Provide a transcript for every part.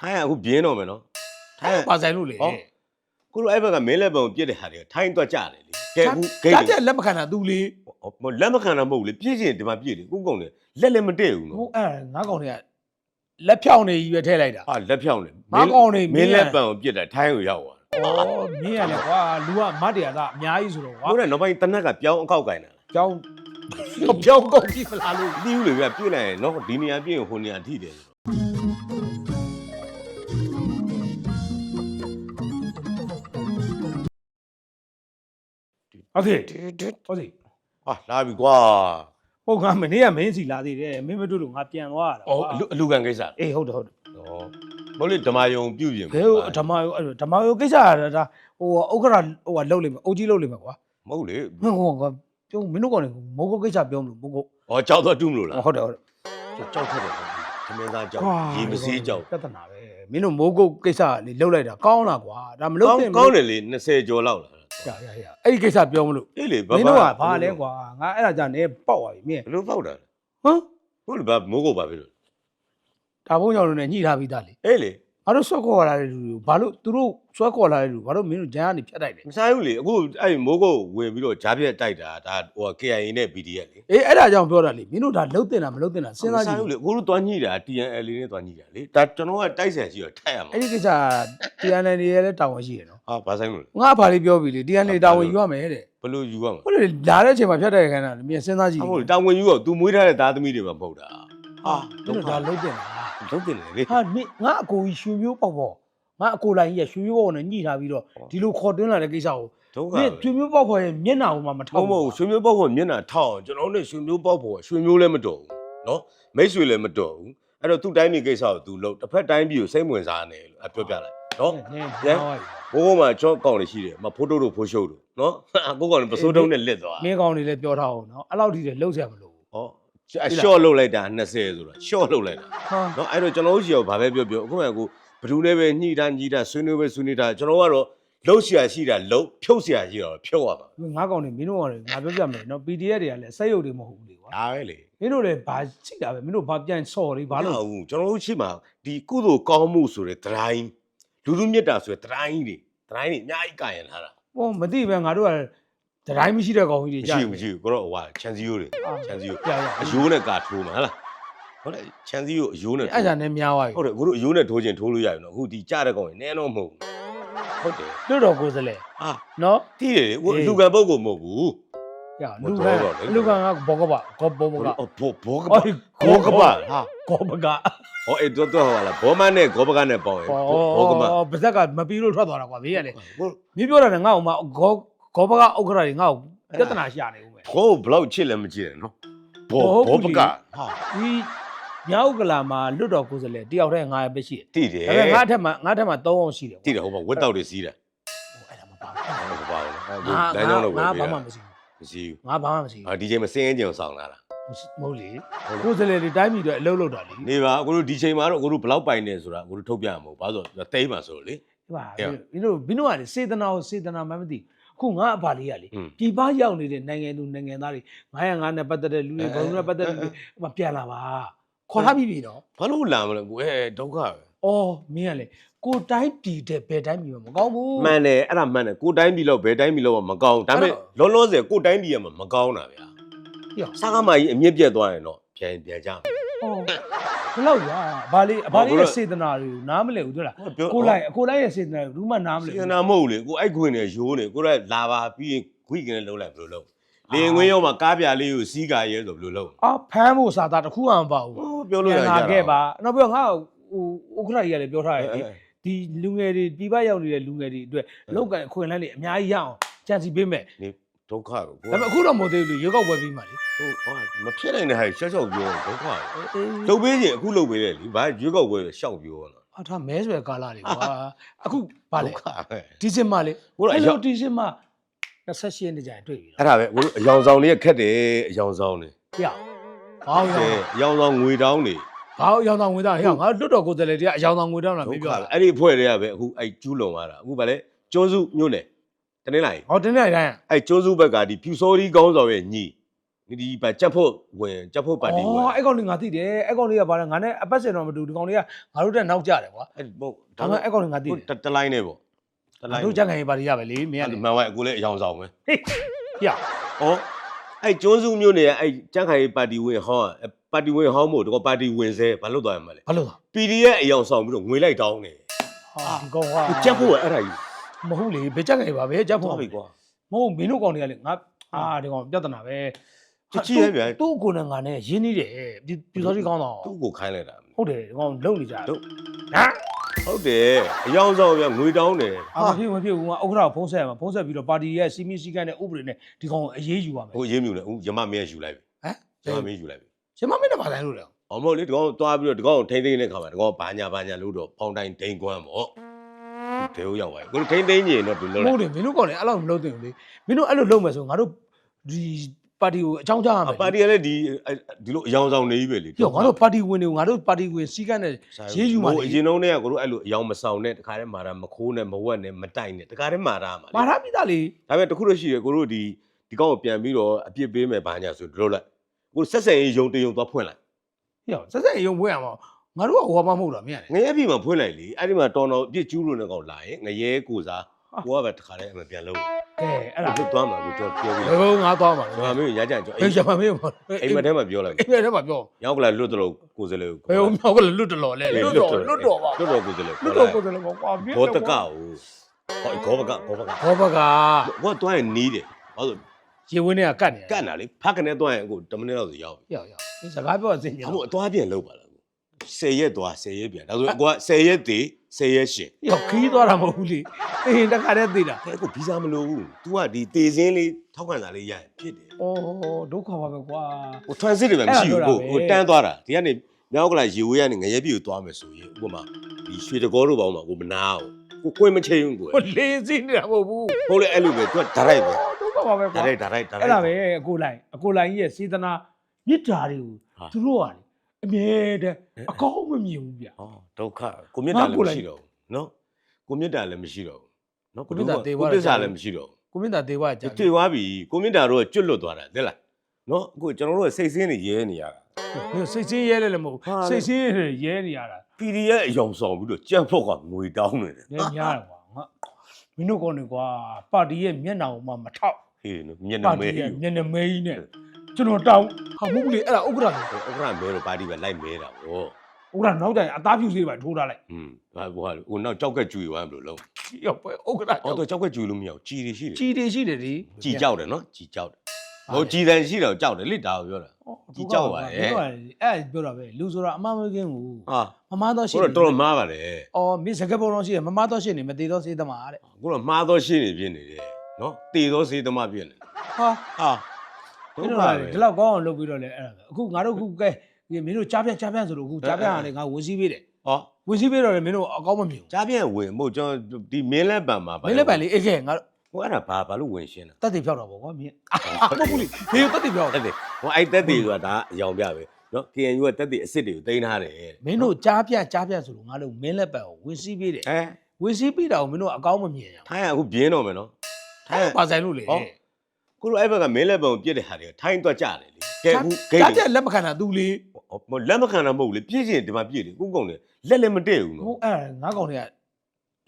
ထိုင်းကအခုပြင်းတော့မယ်နော်ထိုင်းက ပါဆိုင်လို့လေဟော ကိုတို့အဲ့ဘက်ကမင်းလက်ပုံပြစ်တဲ့ဟာတွေထိုင်းတော့ကြတယ်လေကဲအခုဂိတ်တာတွေတဲ့လက်မခံတာသူလေဟိုလက်မခံတာမဟုတ်ဘူးလေပြည့်ချင်ဒီမှာပြည့်လေကိုကုန်းလေလက်လည်းမတည့်ဘူးဟိုနော်အဲ့ငါးကောင်တွေကလက်ဖြောင်းနေကြီးပဲထည့်လိုက်တာ ဟာလက်ဖြောင်းလေငါးကောင်တွေမင်းမင်းလက်ပံကိုပြစ်တာထိုင်းကိုရောက်သွားဩမင်းရလေကွာလူကမတ်တရားကအများကြီးဆိုတော့ကွာဟိုတဲ့နောက်ပိုင်းတနက်ကပြောင်းအကောက်ကင်တာကြောင်းပြောင်းကုန်ပြီမလားလို့ တီးဦးလေပြပြည့်လိုက်ရင်နော်ဒီနေရာပြည့်ရင်ဟိုနေရာထိတယ်ဆို ဟုတ်တယ်ဟုတ်တယ်ဟာလာပြီကွာဟုတ်ငါမနေ့ကမင်းစီလာသေးတယ်မင်းမတွေ့လို့ငါပြန်သွားရတာဩအလူအလူကန်ကိစ္စအေးဟုတ်တယ်ဟုတ်တယ်ဩဘို့လေဓမ္မယုံပြုတ်ပြင်ဘယ်ဟိုဓမ္မယောအဲ့ဓမ္မယောကိစ္စရတာဒါဟိုဥက္ခရာဟိုကလှုပ်လိမ့်မယ်အုတ်ကြီးလှုပ်လိမ့်မယ်ကွာမဟုတ်လေဟိုဟိုကပြောမင်းတို့ကောင်လေမိုးကုတ်ကိစ္စပြောမလို့မိုးကုတ်ဩကြောက်တော့တူးမလို့လားဟုတ်တယ်ဟုတ်တယ်ကြောက်ထက်တယ်သမင်းသားကြောက်ကွာရေမစေးကြောက်ပြဿနာပဲမင်းတို့မိုးကုတ်ကိစ္စလေလှုပ်လိုက်တာကောင်းလားကွာဒါမလှုပ်ကောင်းသင့်ကောင်းတယ်လေ20ကျော်လောက်လား ရရရအဲ့ဒီကိစ္စပြောမလို့အေးလေမင်းတို့ကဘာလဲကွာငါအဲ့ဒါကြောင့်နေပေါက်သွားပြီမင်းဘလို့ပေါက်တာဟမ်ဟုတ်လေဘာမိုးကုတ်ပါပြီလို့ဒါဘုံကြောင့်လည်းညှိထားပြီးသားလေအေးလေ ငါတို့ဆွဲခေါ်လာတဲ့လူတွေဘာလို့သူတို့ဆွဲခေါ်လာတဲ့လူဘာလို့မင်းတို့ဂျန်ကနေဖြတ်တိုက်လဲမဆိုင်ဘူးလေအခုအဲ့မိုးကုတ်ဝင်ပြီးတော့ဂျားပြက်တိုက်တာဒါဟို KIA နဲ့ BDF လေအေးအဲ့ဒါကြောင့်ပြောတာလေမင်းတို့ဒါလှုပ်တင်တာမလှုပ်တင်တာစဉ်းစားကြည့်ဘူးလေအခုတို့တွားညှိတာ TNL လေးနဲ့တွားညှိတာလေဒါကျွန်တော်ကတိုက်ဆန်ရှိတော့ထိုက်ရမှာအဲ့ဒီကိစ္စတရားနယ်တွေလည်းတာဝန်ရှိတယ်နော်ဟာဘာဆိုင်လို့လဲငါအဖာလေးပြောပြီလေတရားနယ်တာဝန်ယူရမယ်တဲ့ဘလို့ယူရမှာဟုတ်တယ်လာတဲ့အချိန်မှာဖြတ်တိုက်ခိုင်းတာမြင်စဉ်းစားကြည့်အဟုတ်လေတောင်ဝင်ယူတော့ तू မွေးထားတဲ့သားသမီးတွေမှာမဟုတ်တာဟာမင်းတို့ဒါလှုပ်တင်တာ လုံးတင်တယ်လေ ဟာမင်းငါအကိုကြီးရွှေမျိုးပေါက်ပေါ့ငါအကိုလိုင်းကြီးရွှေမျိုးပေါက်နဲ့ညှိထားပြီးတော့ဒီလိုခေါ်တွင်းလာတဲ့ကိစ္စကိုဒုက္ခမင်းရွှေမျိုးပေါက်ပေါ်ရဲ့မျက်နှာပေါ်မှာမထောထောက်က်မဟုတ်ရွှေမျိုးပေါက်ဖို့မျက်နှာထောက်အောင်ကျွန်တော်တို့ရွှေမျိုးပေါက်ဖို့ရွှေမျိုးလည်းမတော်ဘူးနော်မိတ်ဆွေလည်းမတော်ဘူးအဲ့တော့သူ့တိုင်းပြည်ကိစ္စကို तू လုပ်တစ်ဖက်တိုင်းပြည်ကိုစိတ်ဝင်စားနေလို့အပြောပြလိုက်နော် နင်းရန်ဟောဘိုးဘိုးမှာချော့ကောင်လေးရှိတယ်မဖိုးတိုးတို့ဖိုးရှုပ်တို့နော် ကိုကောင်လေးပစိုးတုံးနဲ့လစ်သွား မင်းကောင်တွေလည်းပြောထားအောင်နော်အဲ့လောက်ထိလည်းလှုပ်ဆက်မလို့ဟော အရှော့လုတ်လိုက်တာ20ဆိုတာရှော့လုတ်လိုက်တာဟာနော်အဲ့တော့ကျွန်တော်တို့ရှိရောဘာပဲပြောပြောအခုမှကိုဘယ်သူနဲ့ပဲညှိတာညှိတာဆွေးနွေးပဲဆွေးနွေးတာကျွန်တော်ကတော့လှုပ်ရှားရှိတာလှုပ်ဖြုတ်ရှားရှိတာဖြုတ်ရမှာငါကောင်တွေမင်းတို့ကောင်တွေငါပြောပြမယ်နော် PDF တွေကလည်းစက်ရုပ်တွေမဟုတ်ဘူးလေကွာဒါပဲလေမင်းတို့လည်းဘာချိတာပဲမင်းတို့ဘာပြန်ဆော်လေးဘာလို့မဟုတ်ကျွန်တော်တို့ရှိမှာဒီကုသိုလ်ကောင်းမှုဆိုတဲ့ဒတိုင်းလူလူမြတ်တာဆိုတဲ့ဒတိုင်းတွေဒတိုင်းတွေအများကြီးကာရင်လာတာဟောမသိပဲငါတို့က တတိုင်းမရှိတဲ့ကောင်ကြီးတွေမကြာရှိဘူးမရှိဘူးကိုတော့ဟိုဟာချန်စီယိုတွေချန်စီယိုရရအယိုးနဲ့ကာထိုးမှာဟဟလားဟုတ်တယ်ချန်စီယိုအယိုးနဲ့အဲ့ဒါနဲ့များသွားပြီဟုတ်တယ်ကိုတို့အယိုးနဲ့ထိုးခြင်းထိုးလို့ရပြီနော်အခုဒီကြားတဲ့ကောင်ကြီးနည်းတော့မဟုတ်ဘူးဟုတ်တယ်လွတ်တော်ကိုယ်စလဲအာနော်တိတယ်လေကိုလူကံပုတ်ကိုမဟုတ်ဘူးရမလူတော်ကတော့လေလူကငါဘောကပါကောဘောဘောကအော်ဘောဘောကအော်ပါဘောကပါဟာကောဘကဟောအဲ့တော့တော့ဟာလားဘောမနဲ့ဂောဘကနဲ့ပေါင်းရင်ဘောကမဩပါဇက်ကမပြီးလို့ထွက်သွားတာကွာဘေးကလေဘောမင်းပြောတာနဲ့ငါ့အောင်မကော ကောဘကဥက္ခရာတွေငါ့ကိုပြဿနာရှာနေဦးမယ် ဘောဘလောက်ချစ်လည်းမချစ်နဲ့နော်ဘောဘောဘောဘူးဘလေ ကဟာဒီမြောက်ကလာမှာလွတ်တော်ကိုယ်စလဲတယောက်တည်းငါပဲရှိတယ်တိတယ်ဒါပေမဲ့ငါထက်မှာငါထက်မှာ3အောင်ရှိတယ်တိတယ်ဟိုမှာဝက်တောက်တွေစီးတာအဲ့ဒါမပါဟိုပါဘူးဘူးငါလမ်းကြောင်းတော့ဝယ်ငါပေးဘာမှတာမရှိမရှိဘူးဘူးငါဘာမှမရှိအာဒီချိန်မှာစင်းရင်ကြုံဆောင်လာတာဘူးမဟုတ်လေကိုယ်စလဲတွေတိုင်းပြည်တွေအလုပ်လုပ်တာလေနေပါကိုတို့ဒီချိန်မှာတော့ကိုတို့ဘလောက်ပိုင်နေဆိုတာကိုတို့ထုတ်ပြရမှာမဟုတ်ဘာလို့လဲဆိုတော့တိတ်မှာဆိုလို့လေဒီပါမင်းတို့မင်းတို့ကလေစေတနာကိုစေတနာမှမသိ ခုငါအပါလေးကလေอืมပြည်ပရောက်နေတဲ့နိုင်ငံသူနိုင်ငံသားတွေ905နဲ့ပတ်သက်တဲ့လူတွေဘုံနဲ့ပတ်သက်တဲ့လူတွေဟိုမှာပြန်လာပါခေါ်ထားပြီးပြီနော်ဘာလို့လာမလဲကိုအဲဒုက္ခပဲအော်မင်းကလေကိုတိုင်းပြည်တဲ့ဘယ်တိုင်းပြည်မှမကောင်းဘူးမှန်တယ်အဲ့ဒါမှန်တယ်ကိုတိုင်းပြည်လောက်ဘယ်တိုင်းပြည်လောက်မှမကောင်းဒါပေမဲ့လောလောဆယ်ကိုတိုင်းပြည်ကမှမကောင်းတာဗျာပြောစားကမကြီးအမြင့်ပြတ်သွားရင်တော့ပြန်ပြန်ကြမယ် အော်ဘယ်လောက်ရဘာလေးဘာလေးဟုတ်ကဲ့ရဲ့စေတနာတွေကိုနားမလဲဘူးတို့လားပြောကိုလိုက်ကိုလိုက်ရဲ့စေတနာတွေဘူးမှနားမလဲစေဘူးနာမဟုတ်လေကိုအဲ့ခွင်နဲ့ရိုးနေကိုလည်းလာပါပြီးရင်ခွိကနဲ့လုံးလိုက်ဘယ်လိုလုပ်လေငွေရောမှာကားပြလေးကိုစီးကာရဲဆိုဘယ်လိုလုပ်အာဖမ်းဖို့စာသားတစ်ခုမှမပါဘူးဟောပြောလို့ရပြန်ကြလာတာခဲ့ပါနောက်ပြီးတော့ငါဟိုဥက္ခရာကြီးကလည်းပြောထားတယ်အဲလေဒီလူငယ်တွေပြည်ပရောက်နေတဲ့လူငယ်တွေအတွက်လောက်ကန်အခွင့်အလမ်းတွေအများကြီးရအောင်ကြံစီပေးမယ်နေဒုက္ခကိုကိုဒါပေမဲ့အခုတော့မဟုတ်သေးဘူးလေရုပ်ောက်ဝယ်ပြီးမှလေ ဟိုဟာမဖြစ်နိုင်တဲ့ဟာရှော့ရှော့ပြောဒုက္ခအေးလုပ်ပေးခြင်းအခုလုပ်ပေးတယ်လီဘာရွေးကောက်ပွဲရှောက်ပြောလားအထားမဲဆွဲကာလာတွေကွာအခုဗာလေဒုက္ခပဲဒီဇင်ဘာလေဟုတ်လားဟယ်ရောလိုဒီဇင်ဘာ28ရက်နေ့ကျရင်တွေ့ပြီအဲ့ဒါပဲကိုတို့အယောင်ဆောင်လေးခက်တယ်အယောင်ဆောင်နေလားဟေ့ဘာအဲရောင်အယောင်ဆောင်ငွေတောင်းနေဘာရောင်ဆောင်ငွေသားဟဲ့ငါလွတ်တော်ကိုယ်တည်းလေတရားအရောင်ဆောင်ငွေတောင်းတာဒုမက္ခပြောပဲတာအဲ့ဒီအဖွဲ့တွေကပဲအခုအဲ့ကျူးလွန်သွားတာအခုဗာလဲကျွန်းစုမြို့နယ်တနင်္လာရီဟောတင်းနေတိုင်းအဲ့ကျွန်းစုဘက်ကဒီဖြူစောဒီကောင်းဆောင်ရဲ့ညီ ဒီပါကြက်ဖို့ဝင်ကြက်ဖို့ပါတီဝင်အော်အဲ့ကောင်လေးငါသိတယ်အဲ့ကောင်လေးကဘာလဲငါနဲ့အပတ်စင်တော့မတူဒီကောင်လေးကငါတို့တက်နောက်ကြတယ်ကွာအဲ့ဟုတ်ဒါမှအဲ့ကောင်လေးငါသိတယ်တတလိုင်းနေပေါ့တငါလိုင်းတို့ကြက်ခံရေးပါတီရပဲလေမင်းကအဲ့လေဒီမှန်ဝိုင်းအခုလည်းအယောင်ဆောင်ပဲဟေးရဩအဲ့ကျွန်းစုမျိုးနေအဲ့ကြက်ခိုင်ပါတီဝင်ဟောင်းပါတီဝင်ဟောင်းမို့တော့ပါတီဝင်စဲဘာလို့သွားရမှာလဲဘာလို့လဲ PDF အယောင်ဆောင်ပြီးတော့ငွေလိုက်တောင်းနေဟာဒီကောင်ကကြက်ဖို့ကအဲ့ဒါကြီးမဟုတ်လေဘယ်ကြက်ခံရေးပါဘယ်ကြက်ဖို့သွားပြီကွာမဟုတ်မင်းတို့ကောင်တွေကလေငါအာဒီကောင်ပြဿနာပဲ ချစ်ချစ်ရဲ့ဗျာသူ့ကိုယ်နဲ့ငါနဲ့ရင်းနှီးတယ်ပြပြစောကြီးကောင်းတော့သူ့ကိုခိုင်းလိုက်တာဟုတ်တယ်ဒီကောင်လုံနေကြတယ်တို့ဟမ်ဟုတ်တယ်အယောင်ဆောင်ဗျာငွေတောင်းတယ်အာမဖြစ်မဖြစ်ဘူးငါဥက္ကဋ္ဌကိုဖုံးဆက်ရမှာဖုံးဆက်ပြီးတော့ပါတီရဲ့စီမီစီကန်းနဲ့ဥပဒေနဲ့ဒီကောင်ကိုအရေးယူရမယ်ဟိုရေးမြူနေဦးရမမင်းယူလိုက်ပြီဟမ်ရမမင်းယူလိုက်ပြီရှင်မမင်းနဲ့ပါတိုင်းလို့လေအော်မဟုတ်လေဒီကောင်သွားပြီးတော့ဒီကောင်ထိမ့်သိမ့်နေတဲ့ခါမှာဒီကောင်ဘာညာဘာညာလို့တော့ဖောင်းတိုင်းဒိန်ကွမ်းပေါ့တေဟုတ်ရောက်ပါပြီကိုထိမ့်သိမ့်ညင်တော့ဒီလိုမလိုဟုတ်တယ်မင်းတို့ကောင်လည်းအဲ့လိုမလုပ်သင့်ဘူးလေမင်းတို့အဲ့လိုလုပ်မယ်ဆိုငါတို့ဒီ ပါတီကိုအချောင်းချရမယ် ပါတီကလည်းဒီဒီလိုအယောင်ဆောင်နေပြီပဲလေ ပြောငါတို့ပါတီဝင်တွေကိုငါတို့ပါတီဝင်စီကန်းနဲ့ရေးယူမှာ ဟို လေ အရင်တော့เนี่ยကိုတို့အဲ့လိုအယောင်မဆောင်နဲ့တခါတည်းမာတာမခိုးနဲ့မဝက်နဲ့မတိုင်နဲ့တခါတည်းမာတာမှာ မာ လေ ရပိသားလေ ဒါပေမဲ့တခုတော့ရှိတယ်ကိုတို့ဒီဒီကောင်ကိုပြန်ပြီးတော့အပြစ်ပေးမယ်ဘာညာဆိုဒီလိုလိုက်ကိုဆက်ဆက်ရေးယုံတယုံသွားဖွင့်လိုက် ပြောဆက်ဆက်ရုံဝင်ရမှာငါတို့ကဟိုမှာမဟုတ်တာမင်းရတယ် ငရဲပြည်မှာဖွင့်လိုက်လေအဲ့ဒီမှာတော်တော်အပြစ်ကျူးလို့နေကောင်လာရင်ငရဲကိုစားကိုကပဲတခါတည်းအမပြန်လို့ ကဲအဲ့ဒါလွတ်သွားမှာကိုကျွန်တော်ပြောပြီးဘယ်ဘုံငါသွားမှာကျွန်တော်မျိုးရကြကျွန်တော်အေးရမမင်းအိမ်မထဲမှာပြောလိုက်အိမ်ထဲမှာပြောရောက်ကလာလွတ်တော့ကိုယ်စလဲကိုဘယ်ဘုံမြောက်ကလွတ်တော်လဲလွတ်တော်လွတ်တော်ပါလွတ်တော့ကိုယ်စလဲလွတ်တော်ကိုယ်တည်းကွာမင်းဘောတကကိုဟောဂောဘကဂောဘကဘောဘကဘောတွိုင်းနီးတယ်ဘာလို့ရေဝင်းတွေကကတ်နေကတ်နာလေဖက်ကနေတွိုင်းအခု10မိနစ်လောက်ဆိုရောက်ပြီရောက်ရောက်ဒီစကားပြောအစင်ညာအခုအသွားပြန်လောက်ပါလား10ရက်သွား10ရက်ပြန်ဒါဆိုကိုက10ရက်တ ည်10ရက်ရှင်ရောက်ခီးသွားတာမဟုတ်ဘူးလေအင်းတခါတည်းသိတာအဲ့ကိုဗီဇာမလိုဘူး तू ကဒီတေစင်းလေးထောက်ခံစာလေးရရင်ဖြစ်တယ်အော်ဒုက္ခပါပဲကွာဟို transit တွေပဲမရှိဘူးအဲ့ဒါဟိုပြောတာပဲဟိုတန်းသွားတာဒီကနေမြောက်ကလာရေဝေးကနေငရဲပြည်ကိုသွားမယ်ဆိုရင်ဥပမာဒီရွှေတကောတို့ပေါင်းမှာကိုမနာအောင်ကိုကွင်းမချိန်ဘူးကိုဟိုလေးစင်းနေတာမဟုတ်ဘူးဟုတ်လေအဲ့လိုပဲ तू ကဒါရိုက်ပဲဒုက္ခပါပဲဒါကွာရိုက်ဒါရိုက်ဒါရိုက်အဲ့ဒါပဲအကိုလိုက်အကိုလိုက်ကြီးရဲ့စေတနာမြစ်တာတွေကိုဟာသူတို့ကလေ အမြဲတမ်းအကောင်းမမြင်ဘူးဗျဟောဒုက္ခကိုမြတ်တာလည်းငါကိုယ်လိုက်မရှိတော့ဘူးနော်ကိုမြတ်တာလည်းမရှိတော့ဘူးနော်ကိုမြတ်တာသေသွားကိုတယ်ပစ္စာလည်းမရှိတော့ကိုမင်းသားဒေဝကကြာဘူးတွေ့သွားပြီကိုမြတ်တာတော့ကျွတ်လွတ်သွားတာသိလားနော်အခုကျွန်တော်တို့ကစိတ်ဆင်းနေရဲနေရတာစိတ်ဆင်းရဲလဲလည်းမဟုတ်ဟာစိတ်ဆင်းရဲရဲနေရတာ PDF အယောင်ဆောင်ပြီးတော့ကြက်ဖို့ကငွေတောင်းနေတယ်နည်းများတယ်ကွာငါမင်းတို့ကောနေကွာပါတီရဲ့မျက်နှာကိုမှမထောက်ဟေးနော်မျက်နှာပါမဲတီကြီးရဲ့မျက်နှာမဲကြီးနဲ့ ကျွန်တော်တောင်းဟာမဟုတ်ဘူးလေအဲ့ဒါဥက္ကဋ္ဌလေဥက္ကဋ္ဌမဲတော့ပါတီပဲလိုက်မဲတာဗောဥက္ကဋ္ဌနောက်တိုင်အသားဖြူလေးပါထိုးထားလိုက်ဟွန်းဘာဘောဟာဟိုနောက်ကြောက်ကက်ကျူရွာဘယ်လိုလုံးရောက်ပဲဥက္ကဋ္ဌအော်တော့ကြောက်ကက်ကျူလို့မရဘူးကြည်တွေရှိတယ်ကြီးတယ်ရှိတယ်ဒီကြည်ကြောက်တယ်နော်ကြည်ကြောက်တယ်ဟိုကြည်တန်ရှိတော့ကြောက်တယ်လိတာကိုပြောတာကြီးကြောက်ပါလေအဲ့ပြောတာပဲလူဆိုတာအမှန်မကင်းဘူးဟာမမတော့ရှိကိုတော့တော်တော်မားပါတယ်အော်မင်းစကားပုံတော့ရှိတယ်မမတော့ရှိနေမသေးတော့စေးသမားတဲ့ကိုတော့မှားတော့ရှိနေပြနေတယ်နော်တေတော့စေးသမားပြနေဟာဟာဒု မက္င်းခတို့ပဲကလေဒီလောက်ကောင်းအောင်လုပ်ပြီးတော့လေအဲ့ဒါပဲအခုငါတို့အခုကဲဒီမင်းတို့ကြားပြန့်ကြားပြန့်ဆိုတော့အခုကြားပြန့်ရတယ်ငါဝင်စည်းပေးတယ်ဟောဝင်စည်းပေးတော့လေမင်းတို့အကောင်းမမြင်ဘူးကြားပြန့်ဝင်မို့ကျွန်တော်ဒီမင်းလက်ပံမှာမင်းလည်းပန်လေးအေးခဲငါဟိုအဲ့ဒါဘာဘာလို့ဝင်ရှင်းတာတက်တည်ဖြောက်တာပေါ့ကွာမင်းအာမဟုတ်ဘူးလေဒီတက်တည်ဖြောက်တက်တယ်ဟိုအဲ့တက်တယ်ဆိုတာဒါအယောင်ပြပဲနော် KNU ကတက်တယ်အစ်စ်တွေကိုတင်ထားတယ်မင်းတို့ကြားပြန့်ကြားပြန့်ဆိုတော့ငါတို့မင်းလည်းပန်ကိုဝင်စည်းပေးတယ်အဲဝင်စည်းပေးတာကိုမင်းတို့အကောင်းမမြင်ရထိုင်းကအခုပြင်းတော့မယ်နော်ထိုင်းကဘူးပါဆိုင်လို့လေဟော ကိုလိုအဲ့ဘက်ကမင်းလက်ပံကိုပြစ်တဲ့ဟာတွေကထိုင်းတော့ကြတယ်လေကဲအခုဂိတ်ကြားပြတွေန့်လက်မခံတာသူလေဟိုလက်မခံတာမဟုတ်ဘူးလေပြည့်ချင်းဒီမှာပြည့်တယ်ကုန်းကုန်းလေလက်လည်းမတည့်ဘူးဟိုနော်အဲ့ငါးကောင်တွေက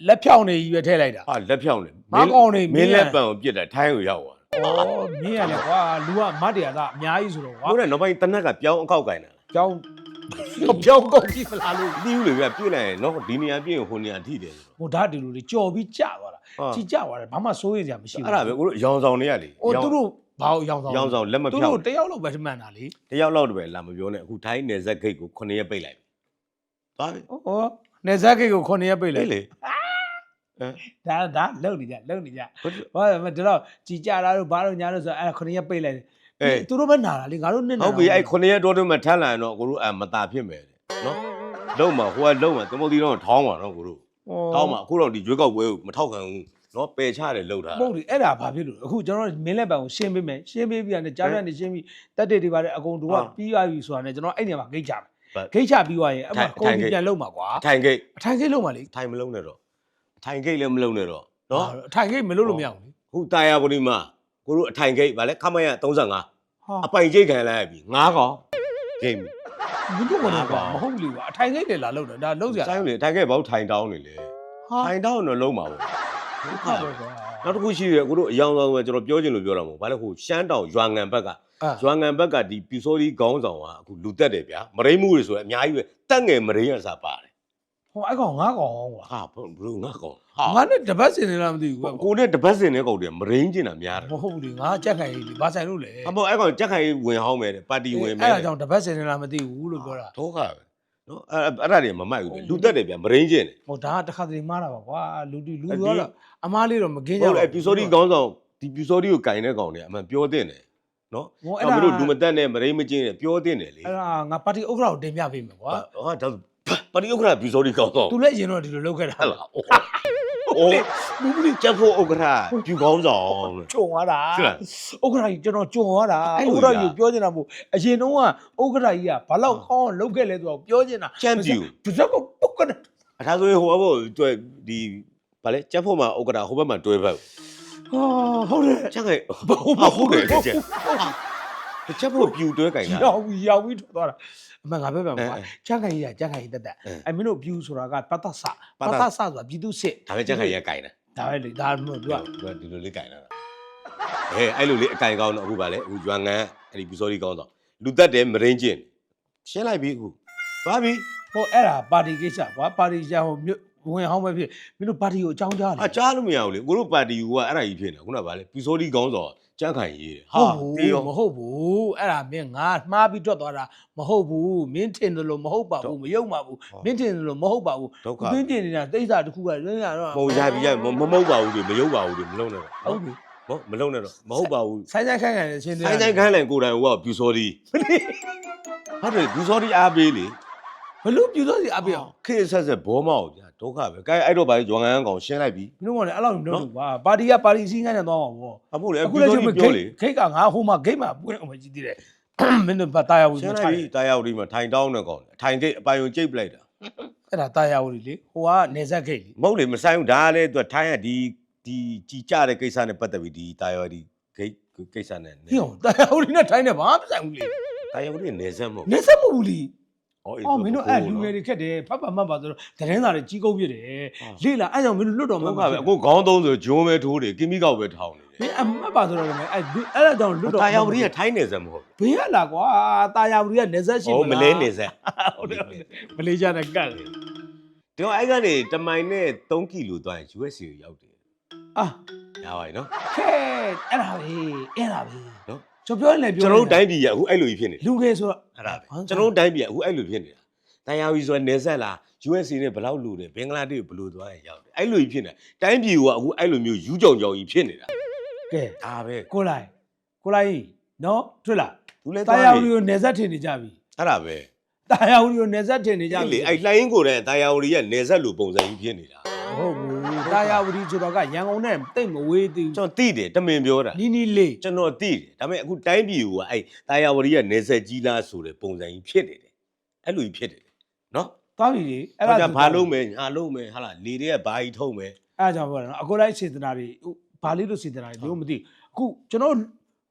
လက်ဖြောင်းနေကြီးပဲထည့်လိုက်တာ ဟာလက်ဖြောင်းလေငါးကောင်တွေမင်းလက်ပံကိုပြစ်တာထိုင်းကိုရောက်သွားဩမင်းရလေကွာလူကမတ်တရားကအများကြီးဆိုတော့ကွာဟိုကနောက်ပိုင်းတနက်ကပြောင်းအခောက်ကင်တာကြောင်း ပြောင်းကောက်ကြည့်မလားလို့ဒီဦးလေကပြည့်လိုက်ရင်နော်ဒီနေရာပြည့်ရင်ဟိုနေရာထိတယ်ဆိုဟိုဓာတ်ဒီလူတွေကြော်ပြီးကြာသွားတာတော့ကြီးကြာသွားတယ်ဘာမှစိုးရိမ်စရာမရှိဘူးအဲ့ဒါပဲကိုတို့ရောင်ဆောင်နေရလေဟိုသူတို့ဘာလို့ရောင်းဆောင်ရောင်ဆောင်လက်မသူဖြောင်းတို့တယောက်လောက်ပဲမှန်တာလေတယောက်လောက်တပဲလာမပြောနဲ့အခုထိုင်းနယ်ဇက်ဂိတ်ကို9ရက်ပိတ်လိုက်ပြီသွားပြီဟောနေဇက်ကိတ်ကို9ရက်ပိတ်လိုလေက်လေအဲဒါဒါလုံနေကြလုံနေကြဟုတ်တယ်ဟောဒီတော့ကြီးကြတာတို့ဘာလို့ညာလို့ဆိုအဲ့9ရက်ပိတ်လိုက်တယ် အေးသူတို့ပဲနာတာလေငါတို့နဲ့နာဟုတ်ပြီအဲ့9ရက်တိုးတိုးမှထမ်းလာရင်တော့ကိုတို့အမတာဖြစ်မယ်တဲ့နော်လုံးမှာဟိုကလုံးမှာသမုတ်တီတော့ထောင်းပါတော့ကိုတို့ထောင်းမှာအခုတော့ဒီရွေးကောက်ပွဲကိုမထောက်ခံဘူးနော်ပယ်ချတယ်လောက်တာမဟုတ်ဘူးအဲ့ဒါဘာဖြစ်လို့အခုကျွန်တော်မင်းလက်ပံကိုရှင်းပေးမယ်ရှင်းပေးပြီးရတယ်ကြားပြန်နေရှင်းပြီးတက်တက်တွေပါတဲ့အကုန်တို့ကဟာပြီးသွားပြီဆိုတာနဲ့ကျွန်တော်အဲ့နေရာမှာဂိတ်ချမယ်ဟုတ်ဂိတ်ချပြီးသွားရင်အမှထိုင်ကုန်ထိုင်ဂိတ်ပြီးပြန်လုံမှာကွာအထိုင်ဂိတ်အထိုင်ဂိတ်လုံမှာလေအထိုင်မလုံးနဲ့တော့အထိုင်ဂိတ်လည်းမလုံးနဲ့တော့နော်အထိုင်ဂိတ်မလုံလို့မရဘူးလေခုတာယာပူဒီမှာ ကိုတို့အထိုင်ဂိတ်ဗာလဲခမရ35ဟာဟာအပိုင်ကျိတ်ခံလိုက်ပြီငါးကောင်ဂိမ်းပြီမင်းတို့ကလည်းဟာပါမဟုတ်လေကွာအထိုင်ကိတ်လေလာလောက်တယ်ဒါလောက်စရာဆိုင်လေထိုင်ခဲ့ဘောက်ထိုင်တောင်းနေလေဟာထိုင်တောင်းတော့လုံးပါဘူးဟုတ်ပါကွာနောက်တစ်ခုရှိတယ်အခုတို့အယောင်ဆောင်ကကျွန်တော်ပြောချင်လို့ပြောတာမဟုတ်ဘာလဲဟိုရှမ်းတောင်ရွာငံဘက်ကအာရွာငံဘက်ကဒီပြူစောဒီခေါင်းဆောင်ကအခုလူတက်တယ်ဗျာမရိမှုတွေဆိုရင်အများကြီးပဲတက်ငယ်မရိရစားပါတယ်ဟိုအဲ့ကောင်ငါကောင်ကွာဟာဘလို့ငါကောင်ဟာ ငါနဲ့တပတ်စင်နေလားမသိဘူးကွာကိုနဲ့တပတ်စင်တဲ့ကောင်တွေမရိန်းကျင်တာများတယ်မဟုတ်ဘူးလေငါကြက်ခိုင်လေဘာဆိုင်လို့လဲအမေအဲ့ကောင်ကြက်ခိုင်ဝင်ဟောင်းမယ်တဲ့ပါတီဝင်မယ်အဲ့ဒါကြောင့်တပတ်စင်နေလားမသိဘူးလို့ပြောတာဒုက္ခပဲနော်အဲ့အဲ့ဒါတွေမမိုက်ဘူးလေလူတက်တယ်ဗျာမရိန်းကျင်တယ်ဟိုဒါကတစ်ခါတည်းမှားတာပါကွာလူတီလူကတော့အမားလေးတော့မကင်းကြဟုတ်လေပြူစောဒီခေါင်းဆောင်ဒီပြူစောဒီကိုကင်တဲ့ကောင်တွေအမှန်ပြောတင်တယ်နော်ဟိုအဲ့အဲ့ဒါဒါမလို့လူမတက်နဲ့မရိန်းမကျင်နဲ့ပြောတင်တယ်လေအဲ့ဒါငါပါတီဥက္ကဋ္ဌကိုတင်ပြပေးမယ်ကွာဟာဒါပါတီဥက္ကဋ္ဌပြူစောဒီခေါင်းဆောင်သူလည်းရင်တော့ဒီလိုလုပ်ခဲ့တာဟဲ့လားအိုးအိုး ဘူးဘူးချက်ဖို့ဥက္ကဋ္ဌပြူခေါင်းဆောင်လို့ကြုံသွားတာဟုတ်လားဥက္ကဋ္ဌကြီးကျွန်တော်ကြုံသွားတာအဲ့ဥလိုက္ကဋ္ဌလားကြီးပြောနေတာမဟုတ်အရင်တုန်းကဥက္ကဋ္ဌကြီးကဘာလောက်ကောင်းအောင်လုပ်ခဲ့လဲဆိုတော့ပြောနေတာချမ်းပြူဒီစက်ကိုပုတ်ကနေအထားဆိုရင်ဟိုဘက်တွေ့ဒီဗာလေချက်ဖို့မှာဥက္ကဋ္ဌဟိုဘက်မှာတွဲဘက်ဟာဟုတ်တယ်ချက်ခိုင်ဟာဟုတ်တယ်ချက် ချက်ဖို့ပြူတွဲကင်တာ ရောက်ပြီးရောက်ပြီးထွက်သွားတာအမှန်ငါပြောပြမှာကွာအဲအဲချန်ခိုင်ကြီးကချန်ခိုင်ကြီးတက်တက်အဲအဲ့မင်းတို့ view ဆိုတာကပတ်သက်ဆပတ်ပတ်သက်သက်ဆဆိုတာပြည်သူစစ်ဒါပဲချက်ခိုင်ရကင်တာဒါပဲလေဒါမှမဟုတ်သူကသူကဒီလိုလေးကင်လာတာအဲအဲ့လိုလေးအကင်ကောင်းတော့အခုဗာလေအခုရွာငံအဲ့ဒီပြူစောဒီကောင်းတော့လူတက်တယ်မရင်းကျင်ရှင်းလိုက်ပြီအခုသွားပြီဟိုအဲ့ဒါပါတီကိစ္စကွာပါတီကြောင်မြို့ ဝင်ဟောင်းပဲဖြစ်မင်းတို့ပါတီကိုအကြောင်းကြားတယ်အကြားလို့မရဘူးလေကိုတို့ပါတီကအဲ့ဒါကြီးဖြစ်နေခုနကဗာလေပြူစောဒီကောင်းတော့ကြက်ခိုင်ရေးတယ်ဟုတ်ဘူးတေးရော မဟုတ်ဘူးအဲ့ဒါမင်းငါမှားပြီးထွက်သွားတာမဟုတ်ဘူးမင်းထင်တယ်လို့မဟုတ်ပါဘူးမယုံပါဘူးဟုတ်မင်းထင်တယ်လို့မဟုတ်ပါဘူးဒုက္ခ မင်းထင်နေတာတိစ္ဆာတစ်ခုကရင်းရတော့ပုံရပြီရမမမဟုတ်ပါဘူးလေမယုတ်ပါဘူးလေမလုံးနဲ့ဟုတော့တ်ပြီဟောမလုံးနဲ့တော့မဟုတ်ပါဘူးဆိုင်ဆိုင်ခိုင်းခိုင်းနေချင်းဆိုင်ဆိုင်ခန်းလန်ကိုယ်တိုင်ဟိုကပြူစောဒီဟုတ်တယ်ပြူစောဒီအားပေးလေဘ လို့ပြူတော့စီအပြည့်အောင်ခေတ်ဆက်ဆက်ဘောမောက်ဗျာဒုက္ခပဲကဲအဲ့တော့ဗာလေဂျွန်ကန်ကောင်ရှင်းလိုက်ပြီမင်းတို့ကလည်းအဲ့လောက်မလုပ်ဘူးကွာပါတီကပါတီစီးခိုင်းနေတော့မှာပေါ့အဖို့လေအခုပြူလည်းစောကျွန်ဒီတော်ဂိပြောတ်လေဂိတ်ကငါဟိုမှာဂိတ်မှာပွင့်အောင်မကြည့်သေးတယ်မင်းတို့ပါတာယာဝီရှင်းမှာလိုက်ထားပြီတယ်တာယာဝတီမှာထိုင်တောင်းနေကောင်ထိုင်ကိတ်အပိုင်ုံကြိတ်ပလိုက်တာအဲ့ဒါတာယာဝီလေဟိုကနေဆက်ဂိတ်လေမဟုတ်လေမဆိုင်ဘူးဒါကလေသူထိုင်ရဒီဒီကြီးကြတဲ့ကိစ္စနဲ့ပတ်သက်ပြီးဒီတာယာဝတီဂိတ်ကိစ္စနဲ့ဟိအောင်တာယာဝီနဲ့ထိုင်းနေဘာမှမဆိုင်ဘူးလေတာယာဝတီနေဆက်မဟုတ်နေဆက်မဟုတ်ဘူးလေ အော်အော်မင်းတို့အဲ့လူငယ်တွေခက်တယ်ဖတ်ပါမှတ်ပါဆိုတော့တရင်သားတွေကြီးကုန်းပြစ်တယ်လေလာအဲ့ကြောင့်မင်းတို့လွတ်တော်ဒုမှာက္ခပဲအခုခေါင်းသုံးဆိုဂျုံပဲထိုးတယ်ကီမီကောက်ပဲထောင်းနေတယ်မင်းအမှတ်ပါဆိုတော့လည်းအဲ့ဒီအဲ့ဒါကြောင့်လွတ်တော်တာယာဝတီကထိုင်းနေဆက်မဟုတ်ဘင်းရလာကွာတာယာဝီကနေဆက်ရှိဘူးဟိုမလဲနေဆက်ဟုတ်တယ်မလေးရှားနဲ့ကတ်လေဒီတော့အဲ့ကနေတမိုင်နဲ့3ကီလိုသွားရင် USA ကိုရောက်တယ်အာရပါပြီနော်ခဲအဲ့ဒါပဲအဲ့ဒါပဲနော် ကျွန်တော်ပြောရင်လည်းပြောကျွန်တော်တို့တိုင်းပြည်ကအခုအဲ့လိုကြီးဖြစ်နေတယ်လူငယ်ဆိုတော့အဲ့ဒါပဲကျွန်တော်တို့တိုင်းပြည်ကအခုအဲ့လိုဖြစ်နေတာတန်ရာဝီဆိုတာနေဆက်လား USA နဲ့ဘယ်လောက်လူတယ်ဘင်္ဂလားဒေ့ရှ်ဘယ်လိုသွားရင်ရောက်တယ်အဲ့လိုကြီးဖြစ်နေတိုင်းပြည်ကအခုအဲ့လိုမျိုးယူးကြောင်ကြောင်ကြီးဖြစ်နေတာကဲဒါပဲကိုလိုက်ကိုလိုက်နော်တွေ့လားသူလည်းတာသွားယာပြီဝီကိုနေဆက်ထင်နေကြပြီအဲ့ဒါပဲတာယာဝီကိုနေဆက်ထင်နေကြအဲ့ပြီလေအဲ့လိုင်းကိုတဲ့တန်ရာဝီရဲ့နေဆက်လိုပုံစံကြီးဖြစ်နေတာ ဟုတ်ဘူးတာယာဝီဆိုတော့ကရန်ကုန်နဲ့တိတ်မဝေးသေးကျွန်တော်သိတယ်တမင်ပြောတာဘူးနီးနီးလေးကျွန်တော်သိတယ်ဒါပေမဲ့အခုတိုင်းပြည်ကအဲ့တန်ရာဝီရဲ့နေဆက်ကြီးလားဆိုတဲ့ပုံစံကြီးဖြစ်နေတယ်အဲ့လိုကြီးဖြစ်နေတယ်နော်သွားပြီလေအဲ့အဲ့ဒါဒါဘာလုံးမယ်ညာလုံးမယ်ဟာလားလေတွေကဘာကြီးထုံးမယ်အဲ့ဒါကြောင့်ပြောတယ်နော်အကိုလိုက်စေတနာတွေဟိုဘာလေးလို့စေတနာတွေတို့မသိဘူးအခုကျွန်တော်